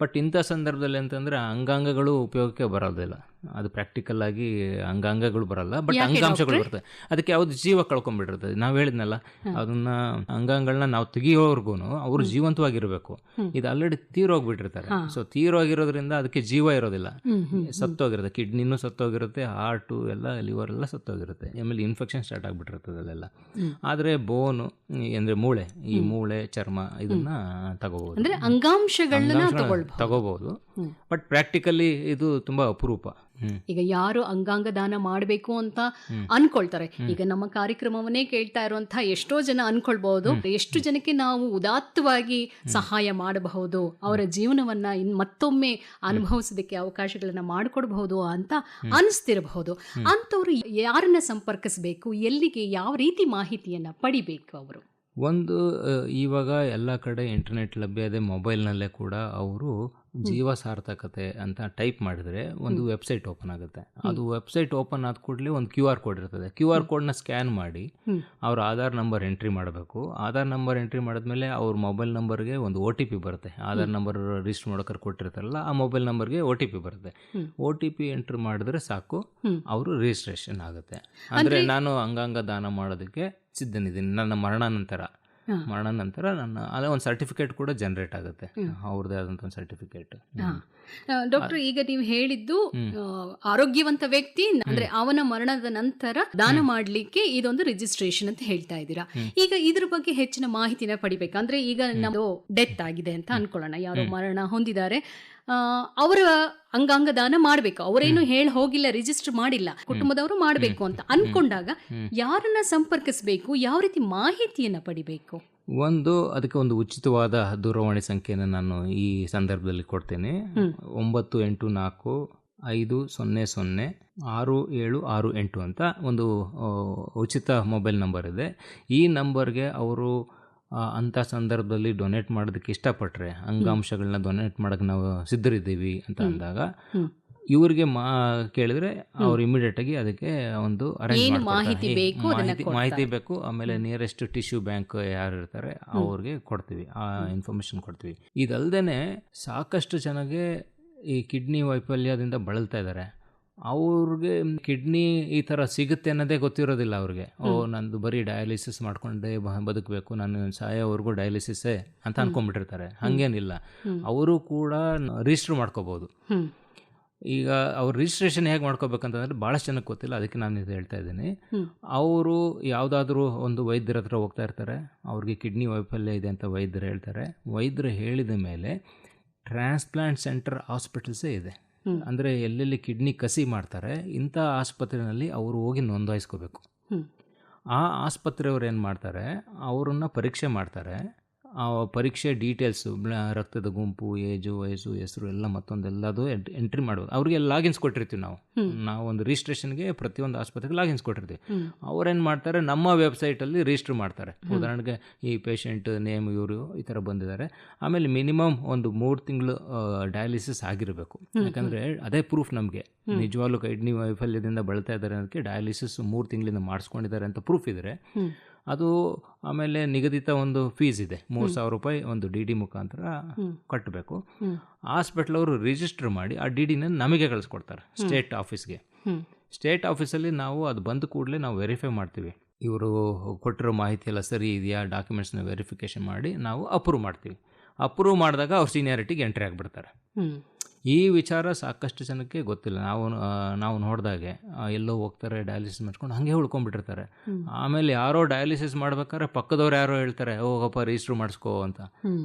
C: ಬಟ್ ಇಂಥ ಸಂದರ್ಭದಲ್ಲಿ ಅಂತಂದರೆ ಅಂಗಾಂಗಗಳು ಉಪಯೋಗಕ್ಕೆ ಬರೋದಿಲ್ಲ. ಅದು ಪ್ರಾಕ್ಟಿಕಲ್ ಆಗಿ ಅಂಗಾಂಗಗಳು ಬರಲ್ಲ ಬಟ್ ಅಂಗಾಂಶಗಳು ಬರ್ತವೆ ಅದಕ್ಕೆ ಯಾವ್ದು ಜೀವ ಕಳ್ಕೊಂಡ್ಬಿಟ್ಟಿರ್ತದೆ. ನಾವು ಹೇಳಿದ್ನಲ್ಲ ಅದನ್ನ ಅಂಗಾಂಗಗಳನ್ನ ನಾವು ತೆಗಿಯೋವರೆಗೂ ಅವರು ಜೀವಂತವಾಗಿರಬೇಕು. ಇದು ಆಲ್ರೆಡಿ ತೀರೋಗ್ಬಿಟ್ಟಿರ್ತಾರೆ. ಸೊ ತೀರೋಗಿರೋದ್ರಿಂದ ಅದಕ್ಕೆ ಜೀವ ಇರೋದಿಲ್ಲ. ಸತ್ತೋಗಿರುತ್ತೆ. ಕಿಡ್ನಿನೂ ಸತ್ತೋಗಿರುತ್ತೆ ಹಾರ್ಟು ಎಲ್ಲ ಲಿವರ್ ಎಲ್ಲ ಸತ್ತೋಗಿರುತ್ತೆ. ಆಮೇಲೆ ಇನ್ಫೆಕ್ಷನ್ ಸ್ಟಾರ್ಟ್ ಆಗ್ಬಿಟ್ಟಿರ್ತದೆ ಅಲ್ಲೆಲ್ಲ. ಆದರೆ ಬೋನು ಅಂದರೆ ಮೂಳೆ ಈ ಮೂಳೆ ಚರ್ಮ ಇದನ್ನ ತಗೋಬಹುದು
B: ಅಂದ್ರೆ ಅಂಗಾಂಶಗಳನ್ನ
C: ತಗೋಬಹುದು. ಬಟ್ ಪ್ರಾಕ್ಟಿಕಲಿ ಇದು ತುಂಬಾ ಅಪರೂಪ.
B: ಈಗ ಯಾರು ಅಂಗಾಂಗ ದಾನ ಮಾಡಬೇಕು ಅಂತ. ಅನ್ಕೊಳ್ತಾರೆ. ಈಗ ನಮ್ಮ ಕಾರ್ಯಕ್ರಮವನ್ನೇ ಕೇಳ್ತಾ ಇರುವಂತಹ ಎಷ್ಟೋ ಜನ ಅನ್ಕೊಳ್ಬಹುದು. ಎಷ್ಟು ಜನಕ್ಕೆ ನಾವು ಉದಾತ್ತವಾಗಿ ಸಹಾಯ ಮಾಡಬಹುದು ಅವರ ಜೀವನವನ್ನ ಇನ್ ಮತ್ತೊಮ್ಮೆ ಅನುಭವಿಸೋದಕ್ಕೆ ಅವಕಾಶಗಳನ್ನ ಮಾಡಿಕೊಡ್ಬಹುದು ಅಂತ ಅನಿಸ್ತಿರಬಹುದು. ಅಂತವ್ರು ಯಾರನ್ನ ಸಂಪರ್ಕಿಸಬೇಕು ಎಲ್ಲಿಗೆ ಯಾವ ರೀತಿ ಮಾಹಿತಿಯನ್ನ ಪಡಿಬೇಕು ಅವರು?
C: ಒಂದು ಇವಾಗ ಎಲ್ಲ ಕಡೆ ಇಂಟರ್ನೆಟ್ ಲಭ್ಯ ಇದೆ ಮೊಬೈಲ್ನಲ್ಲೇ ಕೂಡ ಅವರು ಜೀವ ಸಾರ್ಥಕತೆ ಅಂತ ಟೈಪ್ ಮಾಡಿದ್ರೆ ಒಂದು ವೆಬ್ಸೈಟ್ ಓಪನ್ ಆಗುತ್ತೆ. ಅದು ವೆಬ್ಸೈಟ್ ಓಪನ್ ಆದ ಕೂಡಲೇ ಒಂದು ಕ್ಯೂ ಆರ್ ಕೋಡ್ ಇರ್ತದೆ. ಕ್ಯೂ ಆರ್ ಕೋಡ್ನ ಸ್ಕ್ಯಾನ್ ಮಾಡಿ. ಅವ್ರ ಆಧಾರ್ ನಂಬರ್ ಎಂಟ್ರಿ ಮಾಡಬೇಕು. ಆಧಾರ್ ನಂಬರ್ ಎಂಟ್ರಿ ಮಾಡಿದ್ಮೇಲೆ ಅವ್ರ ಮೊಬೈಲ್ ನಂಬರ್ಗೆ ಒಂದು ಒ ಟಿ ಪಿ ಬರುತ್ತೆ. ಆಧಾರ್ ನಂಬರ್ ರಿಜಿಸ್ಟರ್ ಮಾಡೋಕೆ ಕೊಟ್ಟಿರ್ತಾರಲ್ಲ ಆ ಮೊಬೈಲ್ ನಂಬರ್ಗೆ ಒ ಟಿ ಪಿ ಬರುತ್ತೆ. ಒ ಟಿ ಪಿ ಎಂಟ್ರಿ ಮಾಡಿದ್ರೆ ಸಾಕು ಅವರು ರಿಜಿಸ್ಟ್ರೇಷನ್ ಆಗುತ್ತೆ. ಅಂದರೆ ನಾನು ಅಂಗಾಂಗ ದಾನ ಮಾಡೋದಕ್ಕೆ ಸಿದ್ಧನಿದ್ದೀನಿ. ನನ್ನ ಮರಣ ನಂತರ ಮರಣ ನಂತರ ನನ್ನ ಅದೇ ಒಂದು ಸರ್ಟಿಫಿಕೇಟ್ ಕೂಡ ಜನರೇಟ್ ಆಗುತ್ತೆ. ಅವ್ರದ್ದೇ ಆದಂಥ ಒಂದು ಸರ್ಟಿಫಿಕೇಟ್
B: ಡಾಕ್ಟರ್ ಈಗ ನೀವು ಹೇಳಿದ್ದು. ಆರೋಗ್ಯವಂತ ವ್ಯಕ್ತಿ ಅಂದ್ರೆ ಅವನ ಮರಣದ ನಂತರ ದಾನ ಮಾಡ್ಲಿಕ್ಕೆ ಇದೊಂದು ರಿಜಿಸ್ಟ್ರೇಷನ್ ಅಂತ ಹೇಳ್ತಾ ಇದ್ದೀರಾ. ಈಗ ಇದ್ರ ಬಗ್ಗೆ ಹೆಚ್ಚಿನ ಮಾಹಿತಿನ ಪಡಿಬೇಕಂದ್ರೆ ಈಗ ನಮ್ದು ಡೆತ್ ಆಗಿದೆ ಅಂತ ಅನ್ಕೊಳ್ಳೋಣ. ಯಾರು ಮರಣ ಹೊಂದಿದ್ದಾರೆ. ಅವರ ಅಂಗಾಂಗ ದಾನ ಮಾಡಬೇಕು. ಅವರೇನು ಹೇಳಿ ಹೋಗಿಲ್ಲ ರಿಜಿಸ್ಟರ್ ಮಾಡಿಲ್ಲ ಕುಟುಂಬದವರು ಮಾಡಬೇಕು ಅಂತ ಅನ್ಕೊಂಡಾಗ ಯಾರನ್ನ ಸಂಪರ್ಕಿಸಬೇಕು ಯಾವ ರೀತಿ ಮಾಹಿತಿಯನ್ನು ಪಡಿಬೇಕು?
C: ಒಂದು ಅದಕ್ಕೆ ಒಂದು ಉಚಿತವಾದ ದೂರವಾಣಿ ಸಂಖ್ಯೆಯನ್ನು ನಾನು ಈ ಸಂದರ್ಭದಲ್ಲಿ ಕೊಡ್ತೇನೆ. ಒಂಬತ್ತು ಎಂಟು ನಾಲ್ಕು ಐದು ಸೊನ್ನೆ ಸೊನ್ನೆ ಆರು ಏಳು ಆರು ಎಂಟು ಅಂತ ಒಂದು ಉಚಿತ ಮೊಬೈಲ್ ನಂಬರ್ ಇದೆ. ಈ ನಂಬರ್ಗೆ ಅವರು ಅಂಥ ಸಂದರ್ಭದಲ್ಲಿ ಡೊನೇಟ್ ಮಾಡೋದಕ್ಕೆ ಇಷ್ಟಪಟ್ಟರೆ ಅಂಗಾಂಶಗಳನ್ನ ಡೊನೇಟ್ ಮಾಡೋಕ್ಕೆ ನಾವು ಸಿದ್ಧರಿದ್ದೀವಿ ಅಂತ ಅಂದಾಗ ಇವರಿಗೆ ಮಾ ಕೇಳಿದ್ರೆ ಅವ್ರು ಇಮಿಡಿಯೇಟ್ ಆಗಿ ಅದಕ್ಕೆ ಒಂದು ಅರೇಂಜ್
B: ಮಾಹಿತಿ.
C: ಮಾಹಿತಿ ಬೇಕು ಆಮೇಲೆ ನಿಯರೆಸ್ಟ್ ಟಿಶ್ಯೂ ಬ್ಯಾಂಕ್ ಯಾರು ಇರ್ತಾರೆ ಅವ್ರಿಗೆ ಕೊಡ್ತೀವಿ ಆ ಇನ್ಫಾರ್ಮೇಶನ್ ಕೊಡ್ತೀವಿ. ಇದಲ್ದೇನೆ ಸಾಕಷ್ಟು ಜನಗೆ ಈ ಕಿಡ್ನಿ ವೈಫಲ್ಯದಿಂದ ಬಳಲ್ತಾ ಇದ್ದಾರೆ. ಅವ್ರಿಗೆ ಕಿಡ್ನಿ ಈ ಥರ ಸಿಗುತ್ತೆ ಅನ್ನೋದೇ ಗೊತ್ತಿರೋದಿಲ್ಲ ಅವ್ರಿಗೆ. ಓ ನಂದು ಬರೀ ಡಯಾಲಿಸಿಸ್ ಮಾಡ್ಕೊಂಡೇ ಬದುಕಬೇಕು ನಾನು ಸಾಯೋವರೆಗೂ ಡಯಾಲಿಸಿಸ್ಸೇ ಅಂತ ಅನ್ಕೊಂಡ್ಬಿಟ್ಟಿರ್ತಾರೆ. ಹಾಗೇನಿಲ್ಲ. ಅವರು ಕೂಡ ರಿಜಿಸ್ಟರ್ ಮಾಡ್ಕೋಬೋದು. ಈಗ ಅವ್ರ ರಿಜಿಸ್ಟ್ರೇಷನ್ ಹೇಗೆ ಮಾಡ್ಕೋಬೇಕಂತಂದ್ರೆ ಭಾಳಷ್ಟು ಜನಕ್ಕೆ ಗೊತ್ತಿಲ್ಲ ಅದಕ್ಕೆ ನಾನು ಇದು ಹೇಳ್ತಾ ಇದ್ದೀನಿ. ಅವರು ಯಾವುದಾದ್ರೂ ಒಂದು ವೈದ್ಯರ ಹತ್ರ ಹೋಗ್ತಾ ಇರ್ತಾರೆ ಅವ್ರಿಗೆ ಕಿಡ್ನಿ ವೈಫಲ್ಯ ಇದೆ ಅಂತ ವೈದ್ಯರು ಹೇಳ್ತಾರೆ. ವೈದ್ಯರು ಹೇಳಿದ ಮೇಲೆ ಟ್ರಾನ್ಸ್ಪ್ಲಾಂಟ್ ಸೆಂಟರ್ ಹಾಸ್ಪಿಟಲ್ಸೇ ಇದೆ. ಅಂದರೆ ಎಲ್ಲೆಲ್ಲಿ ಕಿಡ್ನಿ ಕಸಿ ಮಾಡ್ತಾರೆ ಇಂಥ ಆಸ್ಪತ್ರೆಯಲ್ಲಿ ಅವರು ಹೋಗಿ ನೋಂದಾಯಿಸ್ಕೋಬೇಕು. ಆ ಆಸ್ಪತ್ರೆಯವ್ರು ಏನು ಮಾಡ್ತಾರೆ ಅವರನ್ನು ಪರೀಕ್ಷೆ ಮಾಡ್ತಾರೆ. ಆ ಪರೀಕ್ಷೆ ಡೀಟೇಲ್ಸು ರಕ್ತದ ಗುಂಪು ಏಜು ವಯಸ್ಸು ಹೆಸರು ಎಲ್ಲ ಮತ್ತೊಂದೆಲ್ಲದು ಎಂಟ್ರಿ ಮಾಡೋದು ಅವ್ರಿಗೆ ಲಾಗಿನ್ಸ್ ಕೊಟ್ಟಿರ್ತೀವಿ ನಾವು. ನಾವು ಒಂದು ರಿಜಿಸ್ಟ್ರೇಷನ್ಗೆ ಪ್ರತಿಯೊಂದು ಆಸ್ಪತ್ರೆಗೆ ಲಾಗಿನ್ಸ್ ಕೊಟ್ಟಿರ್ತೀವಿ. ಅವ್ರೇನು ಮಾಡ್ತಾರೆ ನಮ್ಮ ವೆಬ್ಸೈಟಲ್ಲಿ ರಿಜಿಸ್ಟರ್ ಮಾಡ್ತಾರೆ. ಉದಾಹರಣೆಗೆ ಈ ಪೇಷಂಟ್ ನೇಮ್ ಇವರು ಈ ಥರ ಬಂದಿದ್ದಾರೆ ಆಮೇಲೆ ಮಿನಿಮಮ್ ಒಂದು ಮೂರು ತಿಂಗಳು ಡಯಾಲಿಸಿಸ್ ಆಗಿರಬೇಕು. ಯಾಕಂದರೆ ಅದೇ ಪ್ರೂಫ್ ನಮಗೆ. ನಿಜವಾಗ್ಲೂ ಕಿಡ್ನಿ ವೈಫಲ್ಯದಿಂದ ಬಳಲ್ತಾ ಇದ್ದಾರೆ ಅದಕ್ಕೆ ಡಯಾಲಿಸಿಸ್ ಮೂರು ತಿಂಗಳಿಂದ ಮಾಡಿಸ್ಕೊಂಡಿದ್ದಾರೆ ಅಂತ ಪ್ರೂಫ್ ಇದ್ದರೆ. ಅದು ಆಮೇಲೆ ನಿಗದಿತ ಒಂದು ಫೀಸ್ ಇದೆ. ಮೂರು. ಸಾವಿರ ರೂಪಾಯಿ ಒಂದು ಡಿ ಡಿ ಮುಖಾಂತರ ಕಟ್ಟಬೇಕು. ಹಾಸ್ಪಿಟ್ಲ್ ಅವರು ರಿಜಿಸ್ಟರ್ ಮಾಡಿ ಆ ಡಿ ಡಿನ ನಮಗೆ ಕಳಿಸ್ಕೊಡ್ತಾರೆ ಸ್ಟೇಟ್ ಆಫೀಸ್ಗೆ. ಸ್ಟೇಟ್ ಆಫೀಸಲ್ಲಿ ನಾವು ಅದು ಬಂದ ಕೂಡಲೇ ನಾವು ವೆರಿಫೈ ಮಾಡ್ತೀವಿ. ಇವರು ಕೊಟ್ಟಿರೋ ಮಾಹಿತಿ ಎಲ್ಲ ಸರಿ ಇದೆಯಾ? ಡಾಕ್ಯುಮೆಂಟ್ಸ್ನ ವೆರಿಫಿಕೇಷನ್ ಮಾಡಿ ನಾವು ಅಪ್ರೂವ್ ಮಾಡ್ತೀವಿ. ಅಪ್ರೂವ್ ಮಾಡಿದಾಗ ಅವ್ರ ಸೀನಿಯಾರಿಟಿಗೆ ಎಂಟ್ರಿ ಆಗಿಬಿಡ್ತಾರೆ. ಈ ವಿಚಾರ ಸಾಕಷ್ಟು ಜನಕ್ಕೆ ಗೊತ್ತಿಲ್ಲ. ನಾವು ನಾವು ನೋಡಿದಾಗೆ ಎಲ್ಲೋ ಹೋಗ್ತಾರೆ ಡಯಾಲಿಸಿಸ್ ಮಾಡ್ಕೊಂಡು ಹಂಗೆ ಉಳ್ಕೊಂಡ್ಬಿಟ್ಟಿರ್ತಾರೆ. ಆಮೇಲೆ ಯಾರೋ ಡಯಾಲಿಸಿಸ್ ಮಾಡ್ಬೇಕಾದ್ರೆ ಪಕ್ಕದವ್ರು ಯಾರೋ ಹೇಳ್ತಾರೆ ಹೋಗಪ್ಪ ರಿಜಿಸ್ಟರ್ ಮಾಡಿಸ್ಕೋ ಅಂತ.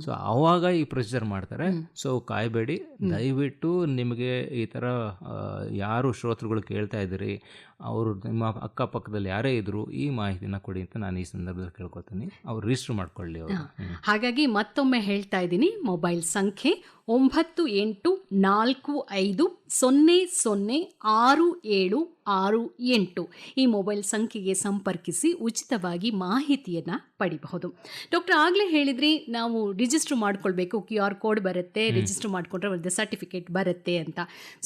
C: ಸೊ ಆವಾಗ ಈ ಪ್ರೊಸೀಜರ್ ಮಾಡ್ತಾರೆ. ಸೊ ಕಾಯಬೇಡಿ. ದಯವಿಟ್ಟು ನಿಮಗೆ ಈ ಥರ ಯಾರು ಶ್ರೋತೃಗಳು ಕೇಳ್ತಾ ಇದ್ದೀರಿ ಅವರು ನಿಮ್ಮ ಅಕ್ಕಪಕ್ಕದಲ್ಲಿ ಯಾರೇ ಇದ್ರು ಈ ಮಾಹಿತಿನ ಕೊಡಿ ಅಂತ ನಾನು ಈ ಸಂದರ್ಭದಲ್ಲಿ ಕೇಳ್ಕೊತೀನಿ. ಅವ್ರು ರಿಜಿಸ್ಟರ್ ಮಾಡ್ಕೊಳ್ಳಿ ಅವರು.
B: ಹಾಗಾಗಿ ಮತ್ತೊಮ್ಮೆ ಹೇಳ್ತಾ ಇದ್ದೀನಿ ಮೊಬೈಲ್ ಸಂಖ್ಯೆ ಒಂಬತ್ತು ಎಂಟು ನಾಲ್ಕು ಐದು ಸೊನ್ನೆ ಸೊನ್ನೆ ಆರು ಏಳು ಆರು ಎಂಟು ಈ ಮೊಬೈಲ್ ಸಂಖ್ಯೆಗೆ ಸಂಪರ್ಕಿಸಿ ಉಚಿತವಾಗಿ ಮಾಹಿತಿಯನ್ನು ಪಡಿಬಹುದು. ಡಾಕ್ಟರ್ ಆಗಲೇ ಹೇಳಿದ್ರಿ ನಾವು ರಿಜಿಸ್ಟರ್ ಮಾಡ್ಕೊಳ್ಬೇಕು ಕ್ಯೂ ಆರ್ ಕೋಡ್ ಬರುತ್ತೆ ರಿಜಿಸ್ಟರ್ ಮಾಡಿಕೊಂಡ್ರೆ ಒಂದು ಸರ್ಟಿಫಿಕೇಟ್ ಬರುತ್ತೆ ಅಂತ.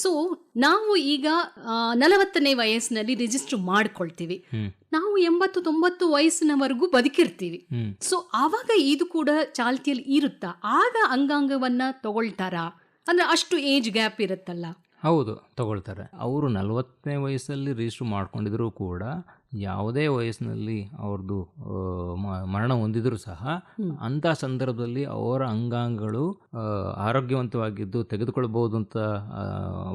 B: ಸೊ ನಾವು ಈಗ ನಲವತ್ತನೇ ವಯಸ್ಸಿನಲ್ಲಿ ರಿಜಿಸ್ಟರ್ ಮಾಡ್ಕೊಳ್ತೀವಿ. ನಾವು ಎಂಬತ್ತು ತೊಂಬತ್ತು ವಯಸ್ಸಿನವರೆಗೂ ಬದುಕಿರ್ತೀವಿ. ಸೊ ಆವಾಗ ಇದು ಕೂಡ ಚಾಲ್ತಿಯಲ್ಲಿ ಇರುತ್ತಾ? ಆಗ ಅಂಗಾಂಗವನ್ನ ತಗೊಳ್ತಾರಾ? ಅಂದ್ರೆ ಅಷ್ಟು ಏಜ್ ಗ್ಯಾಪ್ ಇರುತ್ತಲ್ಲ.
C: ಹೌದು ತಗೊಳ್ತಾರೆ. ಅವರು ನಲವತ್ತನೇ ವಯಸ್ಸಲ್ಲಿ ರಿಜಿಸ್ಟರ್ ಮಾಡ್ಕೊಂಡಿದ್ರು ಕೂಡ ಯಾವುದೇ ವಯಸ್ಸಿನಲ್ಲಿ ಅವ್ರದ್ದು ಮರಣ ಹೊಂದಿದ್ರು ಸಹ
B: ಅಂತ
C: ಅಂಥ ಸಂದರ್ಭದಲ್ಲಿ ಅವರ ಅಂಗಾಂಗಗಳು ಆರೋಗ್ಯವಂತವಾಗಿದ್ದು ತೆಗೆದುಕೊಳ್ಬೋದು ಅಂತ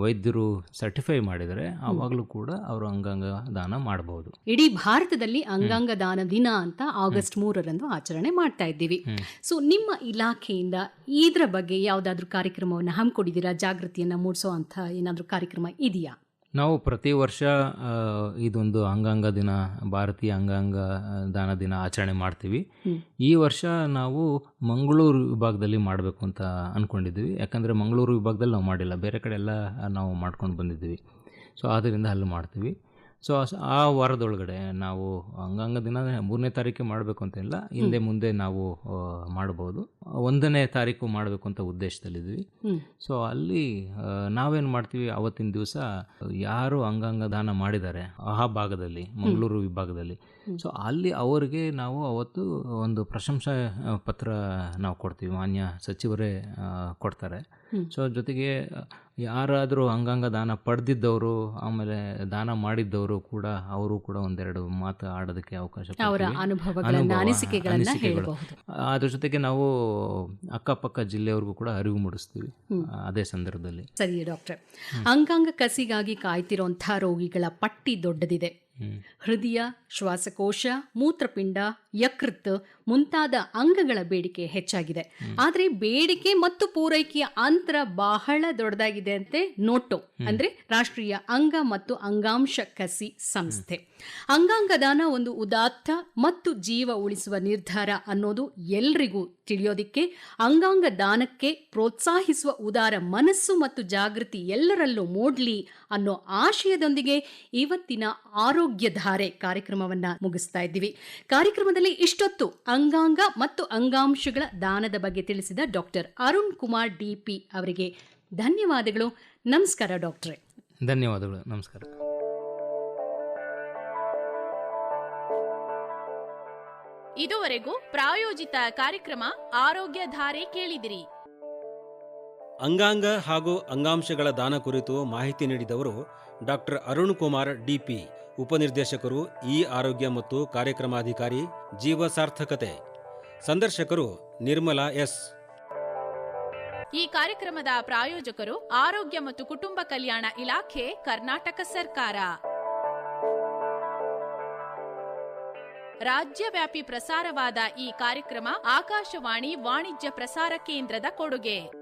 C: ವೈದ್ಯರು ಸರ್ಟಿಫೈ ಮಾಡಿದರೆ ಆವಾಗಲೂ ಕೂಡ ಅವರು ಅಂಗಾಂಗ ದಾನ ಮಾಡಬಹುದು.
B: ಇಡೀ ಭಾರತದಲ್ಲಿ ಅಂಗಾಂಗ ದಾನ ದಿನ ಅಂತ ಆಗಸ್ಟ್ ಮೂರರಂದು ಆಚರಣೆ ಮಾಡ್ತಾ ಇದ್ದೀವಿ. ಸೊ ನಿಮ್ಮ ಇಲಾಖೆಯಿಂದ ಇದರ ಬಗ್ಗೆ ಯಾವುದಾದ್ರೂ ಕಾರ್ಯಕ್ರಮವನ್ನು ಹಮ್ಮಿಕೊಂಡಿದ್ದೀರಾ? ಜಾಗೃತಿಯನ್ನ ಮೂಡಿಸೋ ಅಂತ ಏನಾದರೂ ಕಾರ್ಯಕ್ರಮ ಇದೆಯಾ?
C: ನಾವು ಪ್ರತಿ ವರ್ಷ ಇದೊಂದು ಅಂಗಾಂಗ ದಿನ ಭಾರತೀಯ ಅಂಗಾಂಗ ದಾನ ದಿನ ಆಚರಣೆ ಮಾಡ್ತೀವಿ. ಈ ವರ್ಷ ನಾವು ಮಂಗಳೂರು ವಿಭಾಗದಲ್ಲಿ ಮಾಡಬೇಕು ಅಂತ ಅಂದ್ಕೊಂಡಿದ್ವಿ ಯಾಕಂದರೆ ಮಂಗಳೂರು ವಿಭಾಗದಲ್ಲಿ ನಾವು ಮಾಡಿಲ್ಲ. ಬೇರೆ ಕಡೆ ಎಲ್ಲ ನಾವು ಮಾಡ್ಕೊಂಡು ಬಂದಿದ್ದೀವಿ. ಸೊ ಆದ್ದರಿಂದ ಅಲ್ಲಿ ಮಾಡ್ತೀವಿ. ಸೊ ಆ ವಾರದೊಳಗಡೆ ನಾವು ಅಂಗಾಂಗ ದಿನ ಮೂರನೇ ತಾರೀಕು ಮಾಡಬೇಕು ಅಂತ ಇಲ್ಲ. ಹಿಂದೆ ಮುಂದೆ ನಾವು ಮಾಡ್ಬೋದು. ಒಂದನೇ ತಾರೀಕು ಮಾಡಬೇಕು ಅಂತ ಉದ್ದೇಶದಲ್ಲಿದ್ವಿ. ಸೊ ಅಲ್ಲಿ ನಾವೇನು ಮಾಡ್ತೀವಿ ಅವತ್ತಿನ ದಿವಸ ಯಾರು ಅಂಗಾಂಗ ದಾನ ಮಾಡಿದ್ದಾರೆ ಆ ಭಾಗದಲ್ಲಿ ಮಂಗಳೂರು ವಿಭಾಗದಲ್ಲಿ. ಸೊ ಅಲ್ಲಿ ಅವರಿಗೆ ನಾವು ಅವತ್ತು ಒಂದು ಪ್ರಶಂಸಾ ಪತ್ರ ನಾವು ಕೊಡ್ತೀವಿ ಮಾನ್ಯ ಸಚಿವರೇ ಕೊಡ್ತಾರೆ. ಸೊ ಜೊತೆಗೆ ಯಾರಾದರೂ ಅಂಗಾಂಗ ದಾನ ಪಡೆದಿದ್ದವರು ಆಮೇಲೆ ದಾನ ಮಾಡಿದ್ದವರು ಕೂಡ ಅವರು ಕೂಡ ಒಂದೆರಡು ಮಾತು ಆಡೋದಕ್ಕೆ ಅವಕಾಶ ಅನಿಸಿಕೆಗಳು. ಅದ್ರ ಜೊತೆಗೆ ನಾವು ಅಕ್ಕಪಕ್ಕ ಜಿಲ್ಲೆಯವ್ರಿಗೂ ಕೂಡ ಅರಿವು ಮೂಡಿಸ್ತೀವಿ. ಅದೇ ಸಂದರ್ಭದಲ್ಲಿ.
B: ಸರಿ ಡಾಕ್ಟರ್. ಅಂಗಾಂಗ ಕಸಿಗಾಗಿ ಕಾಯ್ತಿರೋಂಥ ರೋಗಿಗಳ ಪಟ್ಟಿ ದೊಡ್ಡದಿದೆ. ಹೃದಯ ಶ್ವಾಸಕೋಶ ಮೂತ್ರಪಿಂಡ ಯಕೃತ್ ಮುಂತಾದ ಅಂಗಗಳ ಬೇಡಿಕೆ ಹೆಚ್ಚಾಗಿದೆ. ಆದರೆ ಬೇಡಿಕೆ ಮತ್ತು ಪೂರೈಕೆಯ ಅಂತರ ಬಹಳ ದೊಡ್ಡದಾಗಿದೆ ಅಂತೆ ನೋಟು ಅಂದ್ರೆ ರಾಷ್ಟ್ರೀಯ ಅಂಗ ಮತ್ತು ಅಂಗಾಂಶ ಕಸಿ ಸಂಸ್ಥೆ. ಅಂಗಾಂಗ ದಾನ ಒಂದು ಉದಾತ್ತ ಮತ್ತು ಜೀವ ಉಳಿಸುವ ನಿರ್ಧಾರ ಅನ್ನೋದು ಎಲ್ರಿಗೂ ತಿಳಿಯೋದಿಕ್ಕೆ ಅಂಗಾಂಗ ದಾನಕ್ಕೆ ಪ್ರೋತ್ಸಾಹಿಸುವ ಉದಾರ ಮನಸ್ಸು ಮತ್ತು ಜಾಗೃತಿ ಎಲ್ಲರಲ್ಲೂ ಮೂಡ್ಲಿ ಅನ್ನೋ ಆಶಯದೊಂದಿಗೆ ಇವತ್ತಿನ ಆರೋಗ್ಯ ಧಾರೆ ಕಾರ್ಯಕ್ರಮವನ್ನ ಮುಗಿಸ್ತಾ ಇದ್ದೀವಿ. ಕಾರ್ಯಕ್ರಮದಲ್ಲಿ ಇಷ್ಟೊತ್ತು ಅಂಗಾಂಗ ಮತ್ತು ಅಂಗಾಂಶಗಳ ದಾನದ ಬಗ್ಗೆ ತಿಳಿಸಿದ ಡಾಕ್ಟರ್ ಅರುಣ್ ಕುಮಾರ್ ಡಿಪಿ ಅವರಿಗೆ ಧನ್ಯವಾದಗಳು. ನಮಸ್ಕಾರ ಡಾಕ್ಟ್ರೆ.
C: ಧನ್ಯವಾದಗಳು. ನಮಸ್ಕಾರ.
A: ಇದುವರೆಗೂ ಪ್ರಾಯೋಜಿತ ಕಾರ್ಯಕ್ರಮ ಆರೋಗ್ಯ ಧಾರೆ ಕೇಳಿದಿರಿ.
D: ಅಂಗಾಂಗ ಹಾಗೂ ಅಂಗಾಂಶಗಳ ದಾನ ಕುರಿತು ಮಾಹಿತಿ ನೀಡಿದವರು ಡಾಕ್ಟರ್ ಅರುಣ್ ಕುಮಾರ್ ಡಿಪಿ. ಉಪನಿರ್ದೇಶಕರು ಇ ಆರೋಗ್ಯ ಮತ್ತು ಕಾರ್ಯಕ್ರಮಾಧಿಕಾರಿ ಜೀವ ಸಾರ್ಥಕತೆ ಸಂದರ್ಶಕರು ನಿರ್ಮಲಾ ಎಸ್.
A: ಈ ಕಾರ್ಯಕ್ರಮದ ಪ್ರಾಯೋಜಕರು ಆರೋಗ್ಯ ಮತ್ತು ಕುಟುಂಬ ಕಲ್ಯಾಣ ಇಲಾಖೆ, ಕರ್ನಾಟಕ ಸರ್ಕಾರ. ರಾಜ್ಯವ್ಯಾಪಿ ಪ್ರಸಾರವಾದ ಈ ಕಾರ್ಯಕ್ರಮ ಆಕಾಶವಾಣಿ ವಾಣಿಜ್ಯ ಪ್ರಸಾರ ಕೇಂದ್ರದ ಕೊಡುಗೆ.